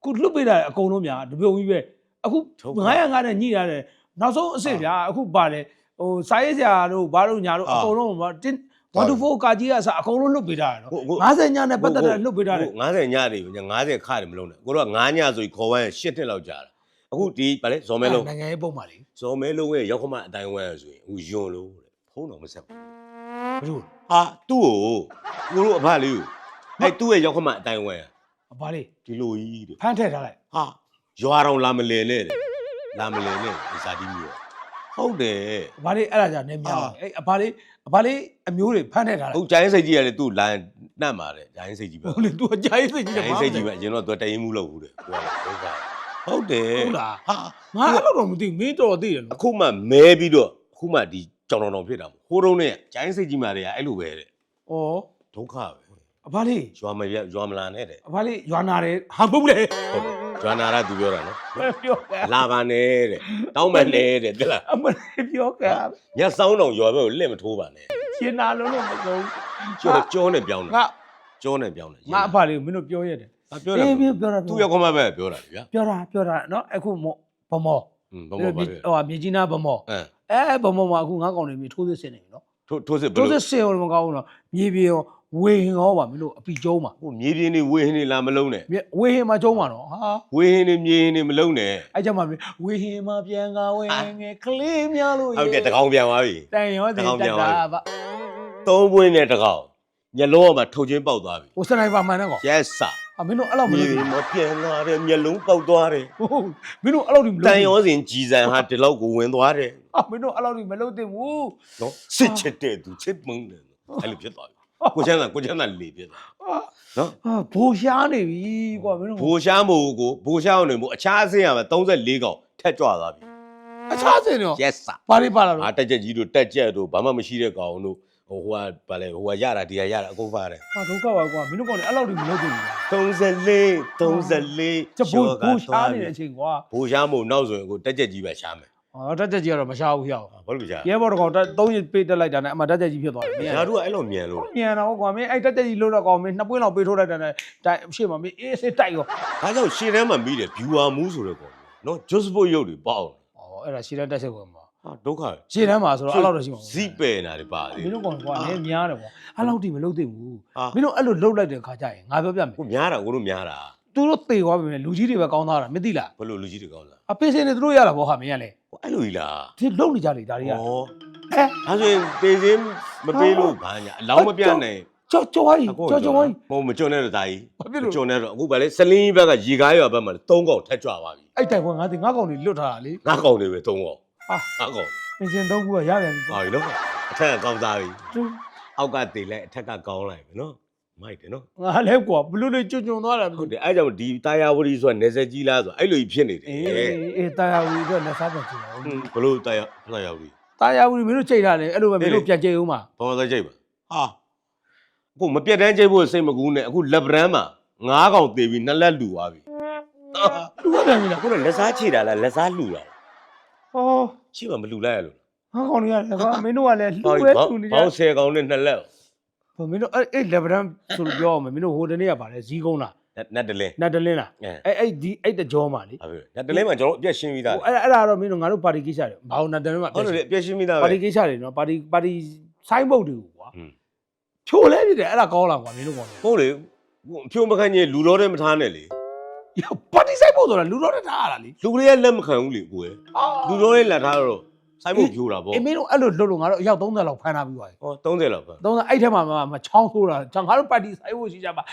ခုလွတ်ပေးတာအကုန်လုံးများတပြုံကြီးပဲအခု905နဲ့ညှိရတယ်နောက်ဆုံးအစ်စ်ဗျာအခုပါလေဟိုစာရေးဆရာတို့ဘာလို့ညာတို့အကုန်လုံးတင်း 124ကာကြီးကစအကုန်လုံးလွတ်ပေးတာရနော်50ညနဲ့ပတ်သက်တဲ့လွတ်ပေးတာတယ်90ညတွေည90ခါတွေမလုံးနဲ့ကိုတော့9ညဆိုရင်ခေါ်ဝိုင်း8နှစ်လောက်ကြာတာအခုဒီဗာလေဇော်မဲလုံးနိုင်ငံရေးပုံပါလေဇော်မဲလုံးရဲ့ရောက်ခမအတိုင်းဝိုင်းဆိုရင်အခုယွန်လို့တဲ့ဖုံးတော်မဆက်ဘူးဘလို့ဟာသူ့ကိုကိုတို့အဖလေးကိုအဲ့သူ့ရဲ့ရောက်ခမအတိုင်းဝိုင်းဘာလေးဒီလိုကြီးတဲ့ဖမ်းထည့်ထားလိုက်ဟာရွာတော်လာမလည်နဲ့တဲ့လာမလည်နဲ့ဒီစာတီးမျိုးဟုတ်တယ်ဘာလေးအဲ့ဒါကြောင့်နေမြောက်အဲ့ဘာလေး ဘာလေးအမျိုးတွေဖမ်းထည့်ထားလိုဟုက်တ်ကျိုင်းစိတ်ကြီးရတယ်သူ့လိုင်းနှံ့ပါတယ်ကျိုင်းစိတ်ကြီးပဲဟုတ်လေ तू အကြိုက်စိတ်ကြီးကျိုတယ်င်းစိတ်ကြီးပဲအရင်တော့သူတရင်မှုလုပ်ဘူးတဲ့ကိုကလည်းဒုက္ခဟုတ်တယ်ဟုတ်လားဟာငါအဲ့လိုတော့မသိဘူးမင်းတော်သိတယ်လို့အခုမှမဲပြီးတော့အခုမှဒီကြောင်တောင်တောင်ဖြစ်တာမဟုတ်ဟိုတုန်းနဲ့ကျိုင်းစိတ်ကြီးမာတွေကအဲ့လိုပဲတဲ့ဩဒုက္ခပဲအဘာလေးရွာမရရွာမလာနဲ့တဲ့အဘာလေးရွာနာတယ်ဟာပုတ်လေဟုတ်တယ် ရွာနာရသူပြောတာနော်ပြောကလာပါနဲ့တဲ့တောင်းမနဲ့တဲ့တလားအမလေးပြောကညက်ဆောင်တောင်ရွာဘက်ကိုလက်မထိုးပါနဲ့ရှင်းနာလုံးလို့မဆုံးကြောကြောနဲ့ပြောင်းတယ်ငါကြောနဲ့ပြောင်းတယ်ငါအဖလေးကိုမင်းတို့ပြောရတယ်အာပြောတာအေးပြောပြောတာသူ့ရောက်ခမပဲပြောတာလေဗျာပြောတာပြောတာနော်အခုမောဗမောอืมဘာမှမပါဟိုလေဟာမြေကြီးနားဗမောအဲအဲဗမောမှာအခုငါးကောင်နေပြီထိုးစစ်ဆင်နေပြီနော်ထိုးထိုးစစ်ဘယ်ထိုးလိုစစ်ဆင်အောင်မကောင်းဘူးနော်မြေပြေရော ဝေဟင်ရောပါမင်းတို့အပီကျုံးပါဟိုမြေပြင်းနေဝေဟင်းနေလာမလုံးနဲ့မြေဝေဟင်မှာကျုံးပါနော်ဟာဝေဟင်းနေမြေဟင်းနေမလုံးနဲ့အဲ့ကြမှာဝေဟင်မှာပြန်ကဝေငယ်ကလေးများလို့ဟုတ်ကဲ့တကောင်ပြန်သွားပြီတန်ရောတင်တကောင်ပြန်တက်သွားတာပြီဗသုံးပွင့်နဲ့တကောင်ညလုံးကမှထုတ်ချင်းပေါက်သွားပြီဟိုစနိုက်ပါမှန်တဲ့ကောင် yes sir အမင်းတို့အဲ့လောက်မမြေလုပ်ဘူးမပြန်လာတဲ့မျက်လုံးပေါက်သွားတယ်ဟုတ်မင်းတို့အဲ့လောက်ဒီမတလုပ်န်ဘူးရောစင်ကြည်စံဟာဒီလောက်ကိုဝင်သွားတယ်အမင်းတို့အဲ့လောက်ဒီမလုပ်သင့်ဘူးနော်စစ်ချစ်တဲ့သူချစ်မုန်းတယ်အဲ့လိုဖြစ်သွားပြီ ကိုချမ်းသာကိုချမ်းသာလေဖြစ်သွားနော်ဟာဘိုးရှားနေပြီကွာမင်းတို့ဘိုးရှားမို့ကိုဘိုးရှားအောင်နေမို့အခြားအဆင်းရမှာ34កောင်ထက်ကြွသွားပြီ အခြားစင်တော့ yes sir ဘာတွေပါလာအာတော့တက်ချက်ကြီးတို့တက်ချက်တို့ဘာမှမရှိတဲ့ကောင်တို့ဟိုဟိုကဗာလဲဟိုကရတာဒီကရတာအကုန်ပါတယ်ဟာဒုက္ခပါကွာမင်းတို့ကောင်လည်းအဲ့လောက်ဒီမလုပ်သင့်ဘူးကွာ34 34ချက်ဘိုးဘိုးရှားနေတဲ့အချိန်ကွာဘိုးရှားမို့နောက်ဆိုရင်ကိုတက်ချက်ကြီးပဲရှားမယ် ဟာတက်တက်ကြီးကတော့မရှားဘူးဟျောက်ဘာလို့ရှားရဲဘော်တကောင်တက်3ရက်ပေးတက်လိုက်တာနဲ့အမှတက်တက်ကြီးဖြစ်သွားတယ်မင်းဓာတ်တို့ကအဲ့လိုမြန်လို့မြန်တော့ကွာမင်းအဲ့တက်တက်ကြီးလို့တော့ကောင်မင်းနှစ်ပွင့်လောက်ပေးထိုးလိုက်တာနဲ့တိုက်ရှေ့မှာမင်းအေးစစ်တိုက်ရောဒါကြောင့်ရှင်းထဲမှာမိတယ် viewer မူးဆိုတဲ့ကောင်နော် just for ရုပ်တွေပေါ့ဩအဲ့ဒါရှေ့တက်တက်ဆက်ကွာမှာဟာဒုက္ခရှေ့တန်းမှာဆိုတော့အဲ့လောက်တော့ရှိမှာဇိပယ်နာတွေပါမလေင်းတို့ကောင်ကွာနည်းများတယ်ကွာအဲ့လောက်ဒီမလုပ်သင့်ဘူးဟာမင်းတို့အဲ့လိုလှုပ်လိုက်တဲ့ခါကျရင်ငါပြောပြမယ်ကိုများတာကိုတို့များတာ သူတို့သေသွားပြီမယ်လူကြီးတွေပဲကောင်းသားတာမသိလား ဘယ်လိုလူကြီးတွေကောင်းလား အပင်းစင်းတွေသူတို့ရတာဗောဟာမင်းကလေ ဟိုအဲ့လိုကြီးလား ဒီလှုပ်နေကြလေဒါတွေက ဩ အဲ ဒါဆိုရင်တေစင်းမပေးလို့ဘာညာအလောင်းမပြနိုင် ကြောက်ကြောက်ကြီးကြောက်ကြောက်ကြီး မဟုတ်မကြုံနဲ့တော့ဒါကြီး ဘာဖြစ်လို့ မကြုံနဲ့တော့အခုဗာလေစလင်းဘက်ကရေကားရွာဘက်မှာသုံးកောင်ထက်ကြွသွားပြီ အဲ့တိုင်ကွာငါဒီငါကောင်တွေလွတ်ထားတာလေ ငါးកောင်တွေပဲသုံးកောင် ဟာ ငါးកောင် ပင်စင်သုံးခုကရပြန်ပြီ ဟာပြီနော်အထက်ကကောင်းသားပြီ သူ အောက်ကတေလိုက်အထက်ကကောင်းလိုက်ပြီနော် မိုက်တယ်နော်ငါလဲကွာဘလို့လေကျွံ့ကျွံ့သွားတာဟုတ်တယ်အဲကြောင့်ဒီတာယာဝတီဆိုတာနေဆက်ကြီးလားဆိုအဲ့လိုကြီးဖြစ်နေတယ်အေးအေးတာယာဝီတော့လက်စားပြန်ချင်တယ်ဟွန်းဘလို့တာယာတာယာဝတီတာယာဝီမင်းတို့ချိန်ထားတယ်အဲ့လိုပဲမင်းတို့ပြန်ကြိတ်ဦးမှာဘာမှသက်ကြိတ်ပါဟာအခုမပြတ်တန်းကြိတ်ဖို့စိတ်မကူးနဲ့အခုလက်ဗရန်မှာငါးកောင်တေပြီးနှစ်လက်လူသွားပြီလူရပြန်ပြီလားခုတော့လက်စားချေတာလားလက်စားလူတာလားဟောရှိမှမလူလိုက်ရလို့ငါကောင်တွေရတယ်ကွာမင်းတို့ကလည်းလူဟောပဲဘောလူနေကြ ဘောင်းဆယ်ကောင်နဲ့နှစ်လက် ဟိုမင်းတို့အဲ့အဲ့လက်ဗရန်ဆိုလို့ပြောအောင်မင်းတို့ဟိုတနေ့ကပါလဲဇီးကုန်းလားနတ်တလင်းနတ်တလင်းလားအဲအဲ့အဲ့ဒီအဲ့တကြောမှာလေဟုတ်ပြီနတ်တလင်းမှာကျွန်တော်အပြက်ရှင်းပြီးသားဟိုအဲ့အဲ့ဒါတော့မင်းတို့ငါတို့ပါတီကိစ္စတွေဘာလို့နတ်တလင်းမှာဟုတ်တယ်အပြက်ရှင်းပြီးသားပါပဲတီကိစ္စတွေနော်ပါတီပါတီဆိုင်းဘုတ်တွေကိုကွာဟွန်းဖြိုလဲပြတယ်အဲ့ဒါကောင်းလားကွာမင်းတို့ကောင်တွေဟုတ်လေအဖြိုးမခန့်ကြီးလူတော်တဲ့မထားနဲ့လေပါတီဆိုင်းဘုတ်ဆိုတာလူတော့တထားရတာလေလူကလေးကလက်မခံဘူးလေကိုယ်လူတော်လေးလက်ထားတော့ ဆိုင်ဖို့ဖြိုးတာပေါ့အေးမင်းတို့အဲ့လိုလှုပ်လို့ငါတို့အယောက်30လောက်ဖမ်းထားပြီးသွားပြီဟော30လောက်ပဲ30အဲ့ထဲမှာမချောင်းဆိုးတာကျွန်တော်ငါတို့ပါတီဆိုင်းဘုတ်ရှိကြပါ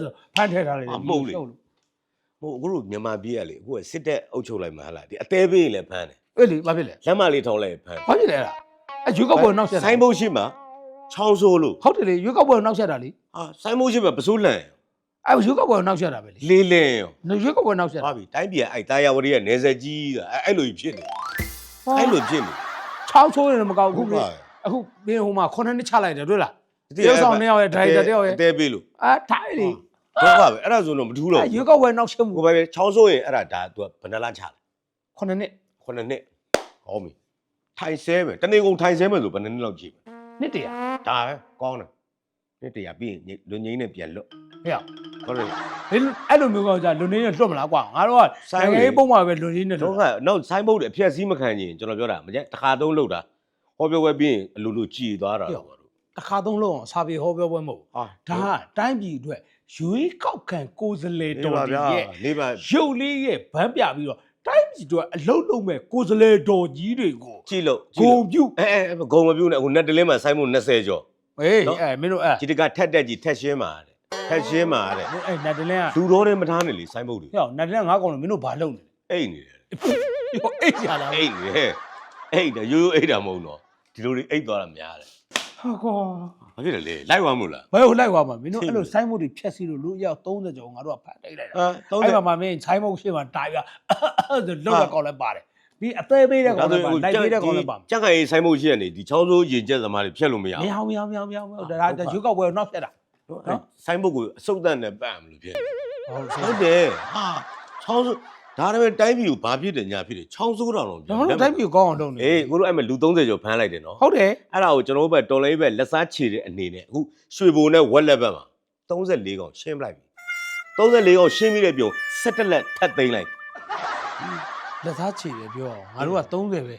ဆိုဖမ်းထည့်ထားတယ်မဟုတ်အခုတို့မြန်မာပြည်ကလေအခုကစစ်တပ်အုပ်ချုပ်လိုက်မှာဟလားဒီအသေးပေးရင်လည်းဖမ်းတယ်အဲ့လေဘာဖြစ်လဲလက်မလေးထောင်းလိုက်ဖမ်းဘာဖြစ်လဲအဲ့ဒါအဲ့ရွေးကောက်ပွဲနောက်ဆက်တာဆိုင်ဖို့ရှိမှာချောင်းဆိုးလို့ဟုတ်တယ်လေရွေးကောက်ပွဲနောက်ဆက်တာလေဟာဆိုင်ဖို့ရှိမှာပစိုးလန်အဲ့ရွေးကောက်ပွဲနောက်ဆက်တာပဲလေလေးလင်းရောရွေးကောက်ပွဲနောက်ဆက်ဟာတာပြီတိုင်းပြည်ကအဲ့တာယာဝတီကနေဆက်ကြီးတာအဲ့အဲ့လိုကြီးဖြစ်နေ အဲ့လိုဖြစ်နေချောင်းဆိုးနေတယ်မကောက်ဘူးဟုတ်ပါအခုမင်းဟိုမှာခုနှစ်နှစ်ချလိုက်တယ်တွေ့လားတယောက်ဆောင်နှစ်ယောက်ရဲ့ဒရိုက်တာတယောက်ရဲ့အသေးပေးလို့အာထိုင်လေတော့ပါပဲအဲ့ဒါဆိုတော့မထူးတော့အဲ့ရွေးကောက်ပွဲနောက်ဆက်မှုကိုပဲပဲချောင်းဆိုးရင်အဲ့ဒါဒါသူကဘယ်နှလားချလဲခုနှစ်နှစ်ခုနှစ်နှစ်ဟောပြီထိုင်ဆဲပဲတနေ့ကုန်ထိုင်ဆဲမယ်ဆိုဘယ်နှစ်နှစ်လောက်ကြည့်မလဲနှစ်တရာဒါပဲကောင်းတယ် နှစ်တရာပြီးရင်လူငိမ့်နဲ့ပြန်လွတ်ဟဲ့ဟုတ်တယ်ဒီအဲ့လိုမျိုးကကြာလွန်နေရလွတ်မလားကွာငါတို့ကဆိုင်နိုင်ငံလေရေးပုံမှာပဲလွန်နေနေတော့တော့ကနောက်ဆိုင်းဘုတ်တွေအဖြက်စီးမခံရင်ကျွန်တော်ပြောတာမကြတစ်ခါသုံးလောက်တာဟောပြောပွဲပြီးရင်အလိုလိုကြည်သွားတာတော့တစ်ခါသုံးလုံးအောင်စာပြေဟောပြောပွဲမဟုတ်ဟာဘူးဒါကတိုင်းပြည်အတွက်ရွေးကောက်ခံကိုယ်စားလှယ်နေတော်ပါတဗျာည်ရဲ့ နေပါ ရုပ်လေးရဲ့ဗန်းပြပြီးတော့တိုင်းပြည်အတွက်အလုံးလုံးမဲ့ကိုယ်စားလှယ်တော်ကြီးတွေကိုကြည့်လို့ဂုံပြု အဲအဲဂုံမပြုတ်နဲ့အခုနက်တလင်းမှာဆိုင်းဘုတ်20ကျော် ဟေးနော်အဲမင်းတို့အဲ့ဒီတကထက်တက်ကြီးထက်ရှင်းမှာတဲ့ထက်ရှင်းမှာတဲ့အဲ့နတ်တလင်းကလူတော်တွေမထားနဲ့လေဆိုင်းဘုတ်တွေဟဲ့နတ်တလင်းငါကောင်လို့မင်းတို့ဘာလုပ်နေအိတ်နေတယ်လဲဟိုအိတ်ရလားအိတ်နေတယ်အိတ်တယ်ရိုးရိုးအိတ်တာမဟုတ်တော့ဒီလိုတွေအိတ်သွားတာများတယ်ဟာကွာဘာဖြစ်လဲလေလိုက်သွားမို့လားဘယ်ဟိုလိုက်သွားမှာမင်းတို့ထိအဲ့ပြီလိုဆိုင်းမုတ်တွေဖြက်စီလို့လူအယောက်30ကျော်ငါတို့ကဖတ်တိုက်လိုက်တာဟာသုံးအဲ့တယ်မှာမင်းဆိုင်းမုတ်ရှိမှတာပြဆိုလောက်ရကောင်းလဲပါတယ် ဒီအသေးပေးတဲ့ကောင်လည်းပါလိုက်ပေးတဲ့ကောင်လည်းပါကြက်ခိုင်ဆိုင်းဘုတ်ရှိရနေဒီချောင်းစိုးရင်ကျက်သမားတွေဖြတ်လို့မရမဘူးရအောင်မရအောင်မရအောင်မရအောင်ဒါဒါရွေးကောက်ပွဲနောက်ဖြတ်တာနော်ဆိုင်းဘုတ်ကိုအစုပ်တန်းနဲ့ပန့်မလို့ဖြစ်ဟုတ်ဟုတ်တယ်ဟာချောင်းစိုးဒါလည်းပဲတိုင်းပြည်ကိုဘာဖြစ်တယ်ညာဖြစ်တယ်ချောင်းစိုးတော်တော့ကျွန်တော်တို့တိုင်းပြည်ကိုကောင်းအောင်လုပ်နေအေးကိုတို့အဲ့မှာလူ30ကျော်ဖမ်းလိုက်တယ်နော်ဟုတ်တယ်အဲ့ဒါကိုကျွန်တော်တို့ဘက်တော်လိုင်းဘက်လက်စားချေတဲ့အနေနဲ့အခုရွှေဘိုနဲ့ဝက်လက်ဘက်မှာ34កောင်ရှင်းပလိုက်ပြီ34ကောင်ရှင်းပြီးတဲ့ပြုံ17လက်ထပ်သိမ်းလိုက် လက်သားချေတယ်ပြောငါတို့က30ပဲ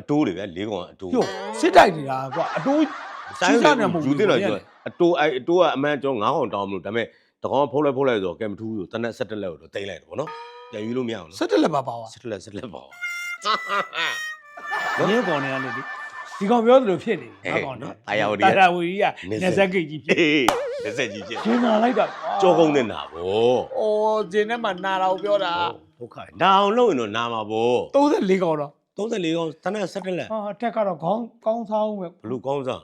အတိုးတွေဗျာ၄ကောင်ကအတိုးပြောစစ်တိုက်နေတာကွာအတိုးဆိုင်စီးစားနေမှာမဟုတ်ယူဘူးတင်တော့ကိုကျွရီးယားန်အတိုးအဲ့အတိုးကအမှန်ကျွန်တော်9ကောင်တောင်းမလို့ဒါပေမဲ့တကောင်ဖုတ်လိုက်ဖုတ်လိုက်ဆိုတော့ကဲမထူးဘူးဆိုတနက်17လက်ကိုတော့သိမ်းလိုက်တယ်ဗောနော်ပြန်ယူလို့မရအောင်နော်စစ်တက်လက်ပါပါဝါ17လက်17လက်ပါငင်းကောင်နေရလေဒီဒီကောင်ပြောသလိုဖြစ်နေတယ်ငါကောင်နေတာယာဝတီကနေဆက်ကိတ်ကြီးဖြစ်ဟေးလက်ဆက်ကြီးချင်းရှင်းလာလိုက်တာကြောကုန်းနဲ့နာဗောအိုးဂျင်းထဲမှာနာတာကိုပြောတာ ဟုတ်ခါနာအောင်လုပ်ရင်တော့နာမှာဗော34ကောင်တော့34ကောင်တနက်17လက်ဟာတက်ကတော့ခေါင်းကောင်းစားအောင်ပဲဘလူကောင်းစား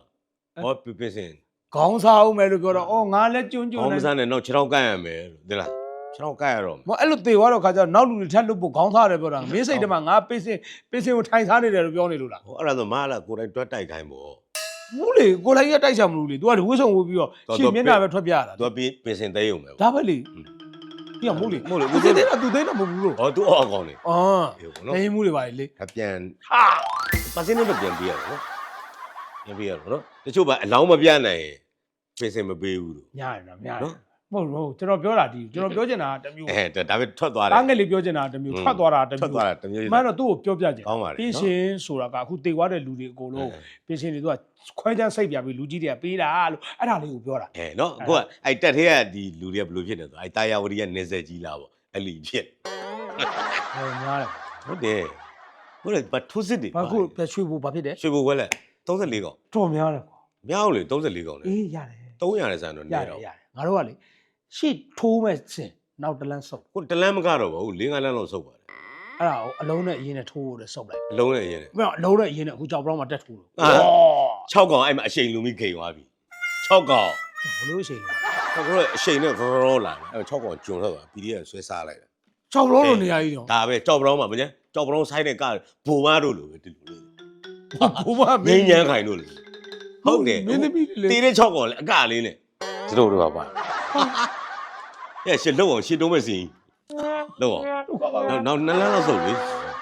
ဟောပြပြစင်ခေါင်းစားအောင်ပဲလို့ပြောတော့အော်ငါလည်းကျွန်းကျွန်းကောင်းမနေစားနဲ့တော့ခြေထောက်ကန့်ရမယ်လို့သိလားခြေထောက်ကန့်ရတော့မအဲ့လိုတေသွားတော့ခါကျတော့နောက်လူတွေထပ်လွတ်ဖို့ခေါင်းစားတယ်ပြောတာမင်းစိတ်ထဲမှာငါပေးစင်ပေးစင်ကိုထိုင်စားနေတယ်လို့ပြောနေလို့လားဟောအဲ့ဒါဆိုမလားကိုယ်တိုင်တွတ်တိုက်ခိုင်းဗောဘူးလေကိုလိုက်ရတိုက်ချမလို့လေ तू ကဝှဆုံဝပြီးတော့တော့ရှင်မျက်နှာပဲထွက်ပြရတာသူကပြပင်စင်သေးုံပဲဗောဒါပဲလေ อืมပြမဟုတ်လေမဟုတ်လေသူသိတယ်သူသိတယ်မဟုတ်ဘူးလို့ဟောသူအော်ကောင်းနေအော်အေးဗောနော်နေမှုတွေပါလေဒါပြန်ဟာပါစင်းနဲ့တော့ပြန်ပြရတယ်နော်ပြန်ပြရတော့နော်တချို့ကအလောင်းမပြနိုင်ရင်ပင်စင်မပေးဘူးလို့ညာရတာညာရနော် မဟုတ်ဘူးကျွန်တော်ပြောတာဒီကျွန်တော်ပြောချင်တာကတစ်မျိုးအဲဒါဒါပဲထွက်သွားတယ်တားငယ်လေးပြောချင်တာကတစ်မျိုးထွက်သွားတာတစ်ထွက်မျိုးသွားတာတစ်မျိုးမှန်တော့သူ့ကိုပြောပြချင်ကောင်းပါလေပြင်ရှင်ဆိုတာကအခုတေသွားတဲ့လူတွေအကုန်လုံးပြင်ရှင်တွေသူကခွဲချမ်းစိတ်ပြပြီးလူကြီးတွေကပေးတာလို့အဲ့ဒါလေးကိုပြောတာအဲနော်အခုကအဲ့တက်သေးကဒီလူတွေကဘယ်လိုဖြစ်နေဆိုအဲ့တာယာဝတီကနေဆက်ကြီးလာပေါ့အဲ့လီဖြစ်ဟောညားတယ်ဟုတ်တယ်ဟုတ်တယ်ဘာထိုးစစ်တွေဘာခုပြရွှေဖို့ဘာဖြစ်တယ်ရွှေဘိုဝဲလက်34ကောင်တော်များတယ်ကွာမြောက်လေ34ကောင်လေအေးရတယ်300တဲ့ဆန်တော့ရနေတယ်တော့ရတယ်ငါတို့ကလေ ရှေ့ထိုးမဲ့စင်နောက်တလန်းဆုပ်ကိုတလန်းမကတော့ပါဘူး၄၅လမ်းလောက်ဆုပ်ပါတယ်အဲ့ဒါကိုအလုံးနဲ့အရင်နဲ့ထိုးဖို့လေဆုပ်လိုက်အလုံးနဲ့အရင်နဲ့မင်းအလုံးနဲ့အရင်နဲ့အခုကြောက်ပြောင်းမှာတက်ထိုးလို့အာ6ကောင်အဲ့မှာအရှိန်လူမိခိန်သွားပြီ6ကောင်ဘလို့ရှိရင်ဟိုကအရှိန်နဲ့ရောရောလာတယ်အဲ့6ကောင်ကျွံထွက်သွား PDF ဆွဲစားလိုက်တယ်ကြောက်ပြောင်းလို့နေရာကြီးတော့ဒါပဲကြောက်ပလောင်းမှာမညာကြောက်ပလောင်းဆိုင်တဲ့ကဘိုမားတို့လိုပဲဒီလိုလေးဘိုးမငင်းညမ်းခိုင်တို့လိုဟုတ်တယ်မင်းသမီးလေတေးတဲ့6ကောင်လေအကလေးနဲ့ဒီလိုတော့ပါ ရဲ့ရှစ်လုံးအောင်ရှစ်တုံးမဲ့စီလုံးအောင်ဒုက္ခပါပဲနောက်နောက်နှစ်လမ်းလောက်ဆုပ်လေ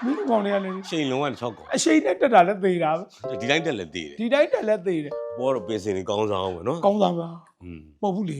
မင်းကောင်တွေကလေရှိန်လုံးက6ကောင်အရှိန်နဲ့တက်တာလည်းသေတာပဲဒီတိုင်းတက်လက်သေးတယ်ဒီတိုင်းတက်လည်းသေတယ်ဘောတော့ပင်စင်ကြီးကောင်းဆောင်ပဲနော်ကောင်းသားပါอืมမဟုတ်ဘူးလေ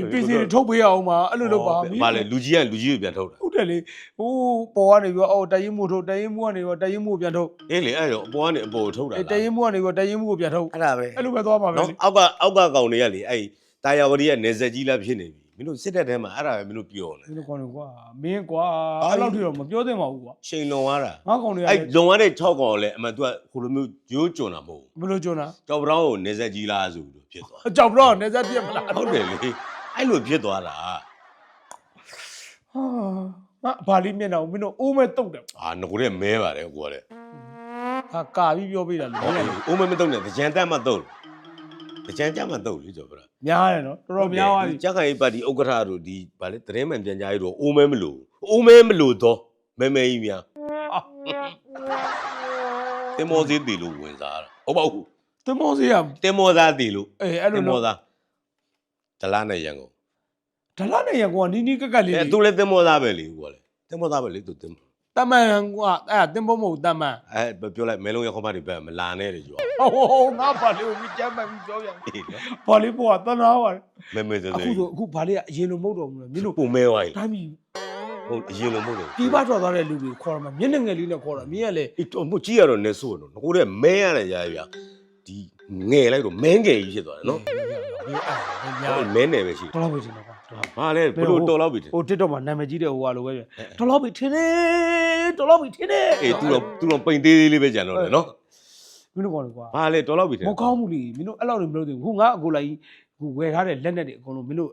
ဟုတ်တယ်ပြည်စီတွေထုတ်ပေးရအောင်ပါအဲ့လိုလုပ်ပါမင်းဘာလဲလူကြီးကလူကြီးကိုပြန်ထုတ်တာဟုတ်တယ်လေဟိုးပေါ်ကနေပြီးတော့အော်တရင်မှုထုတ်တရင်မှုကနေပြီးတော့တရင်မှုကိုပြန်ထုတ်အေးလေအဲ့တော့အပေါ်ကနေအပေါ်ကိုထုတ်တာအဲလားတရင်မှုကနေပြီးတော့တရင်မှုကိုပြန်ထုတ်အဲ့ဒါပဲအဲ့လိုပဲသွားပါပဲနော်လေအောက်ကအောက်ကကောင်တွေကလေအဲ့တာယာဝတီကနေဆက်ကြီးလာဖြစ်နေပြီ မင်းတို့စစ်တပ်ထဲမှာအဲ့ဒါပဲမင်းတို့ပြောနေမင်းတို့ကောင်းတယ်ကွာမင်းကွာဟာအဲ့လောက်ထိတော့မပြောသင့်ပါဘူးကွာရှိန်လွန်သွားတာငါကောင်တွေကအဲ့လည်းလွန်သွားတဲ့6ကောင်လည်းအမှန်သူကဟိုလိုမျိုးရိုးကြွတာမဟုတ်ဘယ်လိုကြုံတာဘူးကြောက်ပရောင်းကိုနေဆက်ကြီးလာဆိုပြီးတော့ဖြစ်သွားအကြောက်တော့နေဆက်ပြက်မလားဟုတ်တယ်လေအဲ့လိုဖြစ်သွားတာဟာငါဘာလေးမျက်နှာကိုမင်းတို့အိုးမဲ့တုတ်တယ်အာငကိုတဲ့မဲပါတယ်ကိုကလည်းဟာကာပြီးပြောပေးတာလေဟုတ်တယ်အိုးမဲမတုံနဲ့တကြံတက်မှတုံတ ကြံကြမှတုံလေကြောက်ပရောများတယ်နော်တော်တော်များသွားပြီ ကြက်ခိုင်ပါတီဥက္ကဋ္ဌတို့ဒီဗာလေတရင်မှန်ပြန်ကြားရတော့အိုးမဲမလို့အိုးမဲမလို့တော့မဲမဲကြီးများတင်မောသေးတီလို့ဝင်စားတာဟုတ်ပါဘူးတမောစီရတင်မောသားတီလို့အေးအဲ့တလိုင်မောနော်သားဒလားနဲ့ရန်ကုန် ဒလနဲ့ရကွာနီးနီးကက်ကက်လေးအဲလေ သူလည်းတင်မောသားပဲလေကိုကလည်းတင်မောသားပဲလေသူတင် တမန်ကွာအဲ့ဒါတင်ဖို့မဟုတ်တမန်အဲပြောလိုက်မဲလုံးရခေါမတွေပဲမလာနဲ့လေကြောဟိုဟိုငါဘာလေးကိုမြကြမ်းမှန်ပြီးပြောပြန်အေးနော်ဘာလေးပေါ်ကတနာပါလေမဲမဲသေးအခုသေးဆိုအခုဘာလေးကအရင်လိုမဟုတ်တော့ဘူးလေမင်းတို့ပုံမဲဝိုင်းတိုင်းပြီဟုတ်အရင်လိုမဟုတ်ဘူးဒီဘထွက်သွားတဲ့လူတွေခေါ်ရမှာမျက်နှာငယ်လေးနဲ့ခေါ်တာမင်းကလေအေးတော့မကြည့်ရတော့နေဆိုးတော့ကိုတဲ့မဲရတယ်ရာရဒီငယ်လိုက်တော့မင်းငယ်ကြီးဖြစ်သွားတယ်နော်ဘယ်အဲ့ဒါညာဟုတ်မဲနယ်ပဲရှိတယ်တော်လို့ပဲရှင်တော့ကွာ ဘာလဲဘလို့တော်တော့ပြီတဲ့ဟို TikTok မှာနာမည်ကြီးတဲ့ဟိုဟာလိုပဲတော်လို့ပြီထင်းနေတော်လို့ပြီထင်းနေအေးသူတော့သူတော့ပိန်သေးသေးလေးပဲကြံတော့တယ်နော်မင်းတို့ကောင်းလေကွာဘာလဲတော်တော့ပြီတဲ့မကောင်းဘူးလေမင်းတို့အဲ့လောက်နေမလို့သေးဘူးခုငါအကိုလိုက်ခုဝယ်ထားတဲ့လက်နဲ့တွေအကုန်လုံးမင်းတို့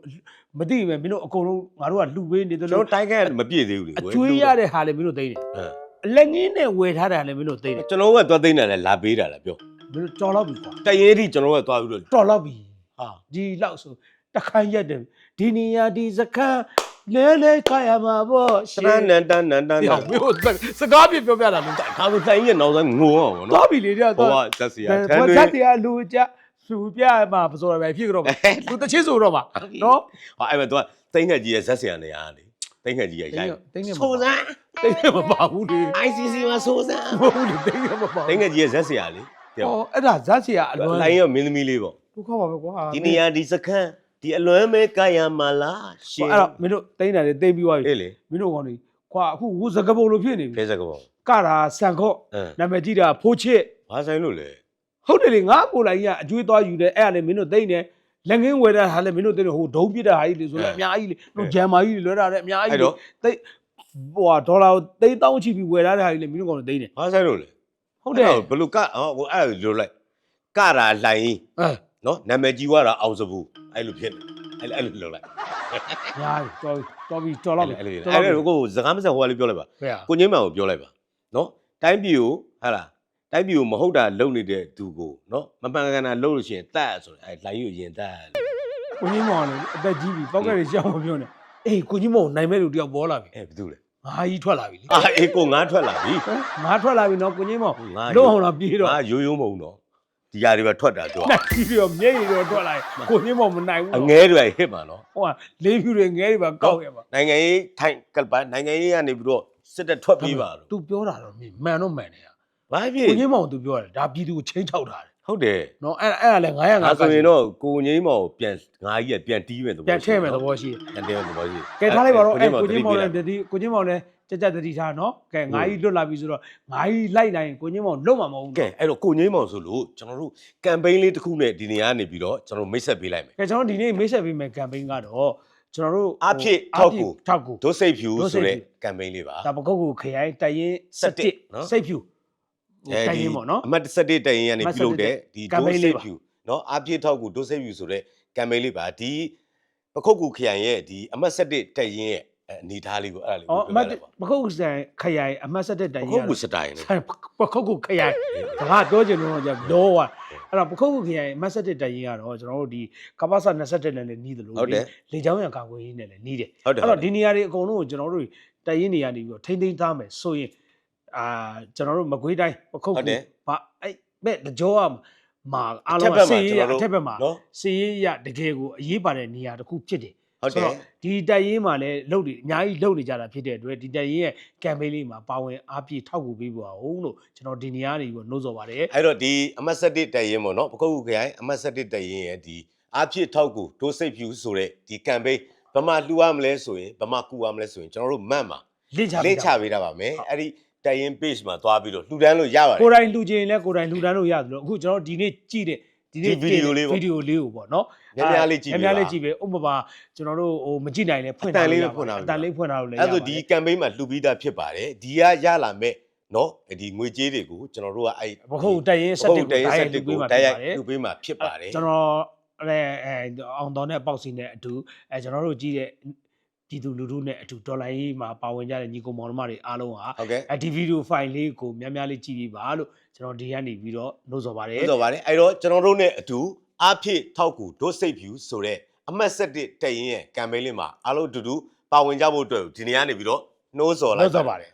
မသိပဲမင်းတို့အကုန်လုံးငါတို့ကလှူပေးနေတယ်ကျွန်လို့တော်တိုင်းကမပြည့်သေးဘူးလေအကျွေးရတဲ့ဟာလည်းမင်းတို့သိတယ်ဟမ်အလက်ငင်းနဲ့ဝယ်ထားတာလည်းမင်းတို့သိတယ်ကျွန်တော်ကသွားသိမ်းတယ်လဲလာပေးတာလားပြောမင်းတို့ကြော်တော့ပြီကွာတရင်ထိကျွန်တော်ကသွားပြီးတော့တော်တော့ပြီဟာဒီလောက်ဆိုတခန်းရက်တယ် ဒီနေရာဒီစခန်းလဲလဲခါရမှာပေါ့တန်းနန်တန်းနန်တန်းဒီနအောင်မျိုးစကားပြပြောပြတာလို့ဒါဆိုတိုင်းရဲ့နောက်ဆုံးငိုအောင်ဗောသွားနော်ပြီလေတဲ့ဘောသွားကသက်စီရဘာထန်းတွေသက်တရားလူကြလူပြမှာပစောရပဲဖြစ်ကြတော့မှာသူတချင်းဆိုတော့မှာနော် ဟာအဲ့မဲ့သူကတိတ်ငက်ကြီးရဲ့ဇက်စီရနေရတယ်တိတ်ငက်ကြီးရဲ့ရိုက်တိတ်ငယ်မဆိုစမ်း တိတ်ငယ်မပါဘူးလေ ICC မှာဆိုစမ်းမဟုတ်ဘူးလေတိတ်ငယ်မပါတိတ်ငက်ကြီးရဲ့ဇက်စီရလေတဲ့ဟောအဲ့ဒါဇက်စီကအလွန်လိုင်းရောမင်းသမီးလေးပေါ့ဒုက္ခပါပဲကွာဒီနေရာဒီစခန်း ဒီအလွမ်းမဲကာယမလားရှဟိုင်အဲ့တော့မင်းတို့တိန်းတယ်လေတိန်းပြီးသွားပြီအေးလေမင်းတို့ကောင်တွေခွာအခုဝစကပုံလိုဖြစ်နေပြီဖဲစကဘောကတာစံခော့အင်းနာမည်ကြီးတာဖိုးချစ်ဘာဆိုင်လို့လဲဟုတ်တယ်လေငါကိုလိုက်ကြီးကအကျွေးသွားယူတယ်အဲ့ဒါလေမင်းတို့တိန်းတယ်လက်ငင်းဝယ်တာဟာလေမင်းတို့တိန်းတယ်ဟိုဒုံးပြစ်တာဟာကြီးလေဆိုလဲအများကြီးလေတို့ဂျမ်မာကြီးလွဲတာလေအများကြီးအဲ့တော့တိန်းဟိုဟာဒေါ်လာကိုတိန်းတောင်းချီပြီးဝယ်ထားတဲ့ဟာကြီးလေမင်းတို့ကောင်တွေတိန်းတယ်ဘာဆိုင်လို့လဲဟုတ်တယ်ဘလူကဟောဟိုအဲ့လိုလိုလိုက်ကတာလှိုင်းအဲ နော်နာမည်ကြီးွားတာအောင်စဘူးအဲ့လိုဖြစ်နေအဲ့လိုအဲ့လိုလိုလိုက်ညာတော်တော်ပြီတော်တော့ပြီအဲ့လိုတော်အဲ့တော့ပြီလိုကိုစကားမဆက်ဟိုကလေးပြောလိုက်ပါဘယ်ဟာကိုငိမ့်မန်ကိုပြောလိုက်ပါနော်တိုင်းပြည်ကိုဟာလားတိုင်းပြည်ကိုမဟုတ်တာလုပ်နေတဲ့သူကိုနော်မပန်ကန်တာလုပ်လို့ရှိရင်တတ်ဆိုရင်အဲ့လှိုင်းကိုရင်တတ်လို့ကိုကြီးမောင်လေအသက်ကြီးပြီပောက်ကလေးရှောင်းမပြောနဲ့အေးကိုကြီးမောင်နိုင်မဲ့လူတယောက်ပေါ်လာပြီအဲ့ဘာလို့လဲငါကြီးထွက်လာပြီလေအာအေးကိုငါထွက်လာပြီငါထွက်လာပြီနော်ကိုကြီးမောင်ငါလုံးအောင်လာပြေးတော့ငါရိုးရိုးမဟုတ်တော့ ဒီຢာတွေပဲထွက်တာတော့နိုင်ပြီးတော့မျက်ရည်တော့ထွက်လာရင်ကိုကြီးမောင်မနိုင်ဘူးအနော်ငဲတွေဟစ်မှာနော်ဟိုကလေးဖြူတွေငဲတွေပါကောက်ရပါနိုင်ငံရေးထိုင်ကလပနိုင်ငံရေးကနေပြီးတော့စစ်တပ်ထွက်ပြေးပါလို့သူပြောတာတော့မင်းမှန်တော့မှန်တယ်ဟာဘာဖြစ်ကိုကြီးမောင်သူပြောတယ်ဒါပြည်သူကိုချင်းချောက်တာတယ်ဟုတ်တယ်နော်အဲ့အဲ့ဒါလဲ900ငါ900ဆိုရင်တော့ကိုငိမ့်မောင်ကိုပြန်ငါကြီးကပြန်တီးမယ်သဘောပြန်ထည့်မယ်သဘောရှိတယ်ပြန်ထည့်မယ်သဘောရှိကဲထားလိုက်ပါတော့အဲ့ကိုကိုကြီးကြီးမောမောင်င်လည်းလည်းတတိကိုကြီးမောင်လည်း ကြက်ကြက်တတိထားနော်ကဲငါကြီးလွတ်လာပြီဆိုတော့ငါကြီးလိုက်နိုင်ကိုငင်းမောင်လွတ်မှာမဟုတ်ဘူးကဲအဲ့တော့ကိုငင်းမောင်ဆိုလို့ကျွန်တော်တို့ကမ်ပိန်းလေးတစ်ခုနဲ့ဒီနေရာနေပြီးတော့ကျွန်တော်မိတ်ဆက်ပေးလိုက်မယ်ကဲကျွန်တော်ဒီနေ့မိတ်ဆက်ပေးမယ်ကမ်ပိန်းကတော့ကျွန်တော်တို့အဖြစ်ထောက်ကူထောက်ကူဒို့စိတ်ဖြူဆိုတဲ့ကမ်ပိန်းလေးပါဒါပကုတ်ကိုခရိုင်တရင်7နော်စိတ်ဖြူတိုင်ရင်ပေါ့နော်အမတ်17တိုင်ရင်ကနေပြုလုပ်တဲ့ဒီဒို့စိတ်ဖြူနော်အဖြစ်ထောက်ကူဒို့စိတ်ဖြူဆိုတဲ့ကမ်ပိန်းလေးပါဒီပကုတ်ကူခရိုင်ရဲ့ဒီအမတ်17တိုင်ရင်ရဲ့ အနေထားလေးကိုအဲ့ဒါလေးအော်ကိုအမှတ်ပြောလိုက်ပါပကုတ်ကူဆိုင်ခရိုင်အမှတ်17တိုင်ပရင်ခုတ်ကူစတိုင်နဲ့ပခုတ်ကူခရိုင်ဒါကပြောချင်တော့じゃလောဝအဲ့တော့ပခုတ်ကူခရိုင်အမှတ်17တိုင်ရင်ကတော့ကျွန်တော်တို့ဒီကပ္ပစ27နဲ့လည်းနီးတယ်လို့ဟုတ်တယ်လေချောင်းရံကာကွယ်ရေးနဲ့လည်းနီးတယ်ဟုတ်တယ်အဲ့တော့ဒီနေရာတွေအကုန်လုံးကိုကျွန်တော်တို့တိုင်ရင်နေရာနေပြီးတော့ထိမ့်သိမ်းသားမယ်ဆိုရင်အာကျွန်တော်တို့မကွေးတိုင်းပခုတ်ဟုတ်ကူတယ်ဘာအဲ့မဲ့တကြောကမှာအားအထလုံးက်ဘက်ကမှာစေးရကျွန်တော်တို့အထက်ဘက်မှာနော်စေးရတကယ်ကိုအရေးပါတဲ့နေရာတစ်ခုဖြစ်တယ် ဟုတ်တယ်ဆိုတော့ဒီတိုက်ရင်မှာလည်းလှုပ်နေအများကြီးလှုပ်နေကြတာဖြစ်တဲ့အတွက်ဒီတိုက်ရင်ရဲ့ campaign လေးမှာပါဝင်အားပြည့်ထောက်ကူပေးပါအောင်လို့ကျွန်တော်ဒီနေရာနေပြီးတော့နှိုးဆော်ပါတယ်အဲ့တော့ဒီအမတ်ဆက်တစ်တက်ရင်ပေါ့နော်ပခုတ်ကူခရိုင်အမတ်ဆက်တစ်တက်ရင်ရဲ့ဒီအဖြစ်ထောက်ကူဒိုစိတ်ဖြူဆိုတဲ့ဒီကမ်ပိန်းဘယ်မှာလှူရမလဲဆိုရင်ဘယ်မှာကူရမလဲဆိုရင်ကျွန်တော်တို့မတ်မှာလင့်ချလေ့ပေးချတာပေးတာပါမယ်ဟုတ်အဲ့ဒီတက်ရင် page မှာသွားပြီးတော့လှူဒန်းလို့ရပါတယ်ကိုယ်တိုင်လှူခြင်းလဲကိုယ်တိုင်လှူဒန်းလို့ရတယ်လို့အခုကျွန်တော်ဒီနေ့ကြည့်တဲ့ ဒီနေ့ဒီဗီဒီယိုလေးပေါ့ဗီဒီယိုလေးကိုပေါ့နော်များများလေးကြည့်ပေးများများပါလေးကြည့်ပေးဥပမာကျွန်တော်တို့ဟိုမကြည့်နိုင်လဲဖွင့်အတန်လေးရပဲဖွင့်ထားအတန်လေးဖွင့်ထားလို့လည်းရအဲ့ပါဆိုတယ်ဒီ campaign မှာလှူပြီးသားဖြစ်ပါတယ်ဒီကရလာမဲ့နော်ဒီငွေကြေးတွေကိုကျွန်တော်တို့ကအဲ့ဘခုတ်တိုက်ရင်ပစက်ခုတစ်တ်တက်ရင်ကိုဆက်တစ်ကိုတိုက်တိုက်ရိုရိုက်က်လှူပေးမှာဖြစ်ပါလှူတယ်ပေးမှာဖြစ်ပါတယ်ကျွန်တော်အဲအဲအောင်တော်နဲ့ပေါက်စီနဲ့အတူအဲကျွန်တော်တို့ကြည့်တဲ့ ပြည်သူလူထုနဲ့အတူဒေါ်လာရေးမှာပါဝင်ကြတဲ့ညီကောင်မောင်နှမတွေအားလုံးဟာဟုတ်ကဲ့အဲဒီဗီဒီယိုဖိုင်လေးကိုများများလေးကြည့်ပြီးပါလို့ကျွန်တော်ဒီကနေပြီးတော့နှိုးဆော်ပါတယ်ဟုတ်တော့ပါတယ်အဲ့တော့ကျွန်တော်တို့ ਨੇ အတူအဖြစ်ထောက်ကူဒိုစိတ်ဖြူဆိုတဲ့အမတ်ဆက်တစ်တက်ရင်ရဲ့ campaign လေးမှာအားလုံးအတူတူပါဝင်ကြဖို့အတွက်ဒီနေရာနေပြီးတော့နှိုးဆော်နှိုးလိုက်ဆော်ပါတယ်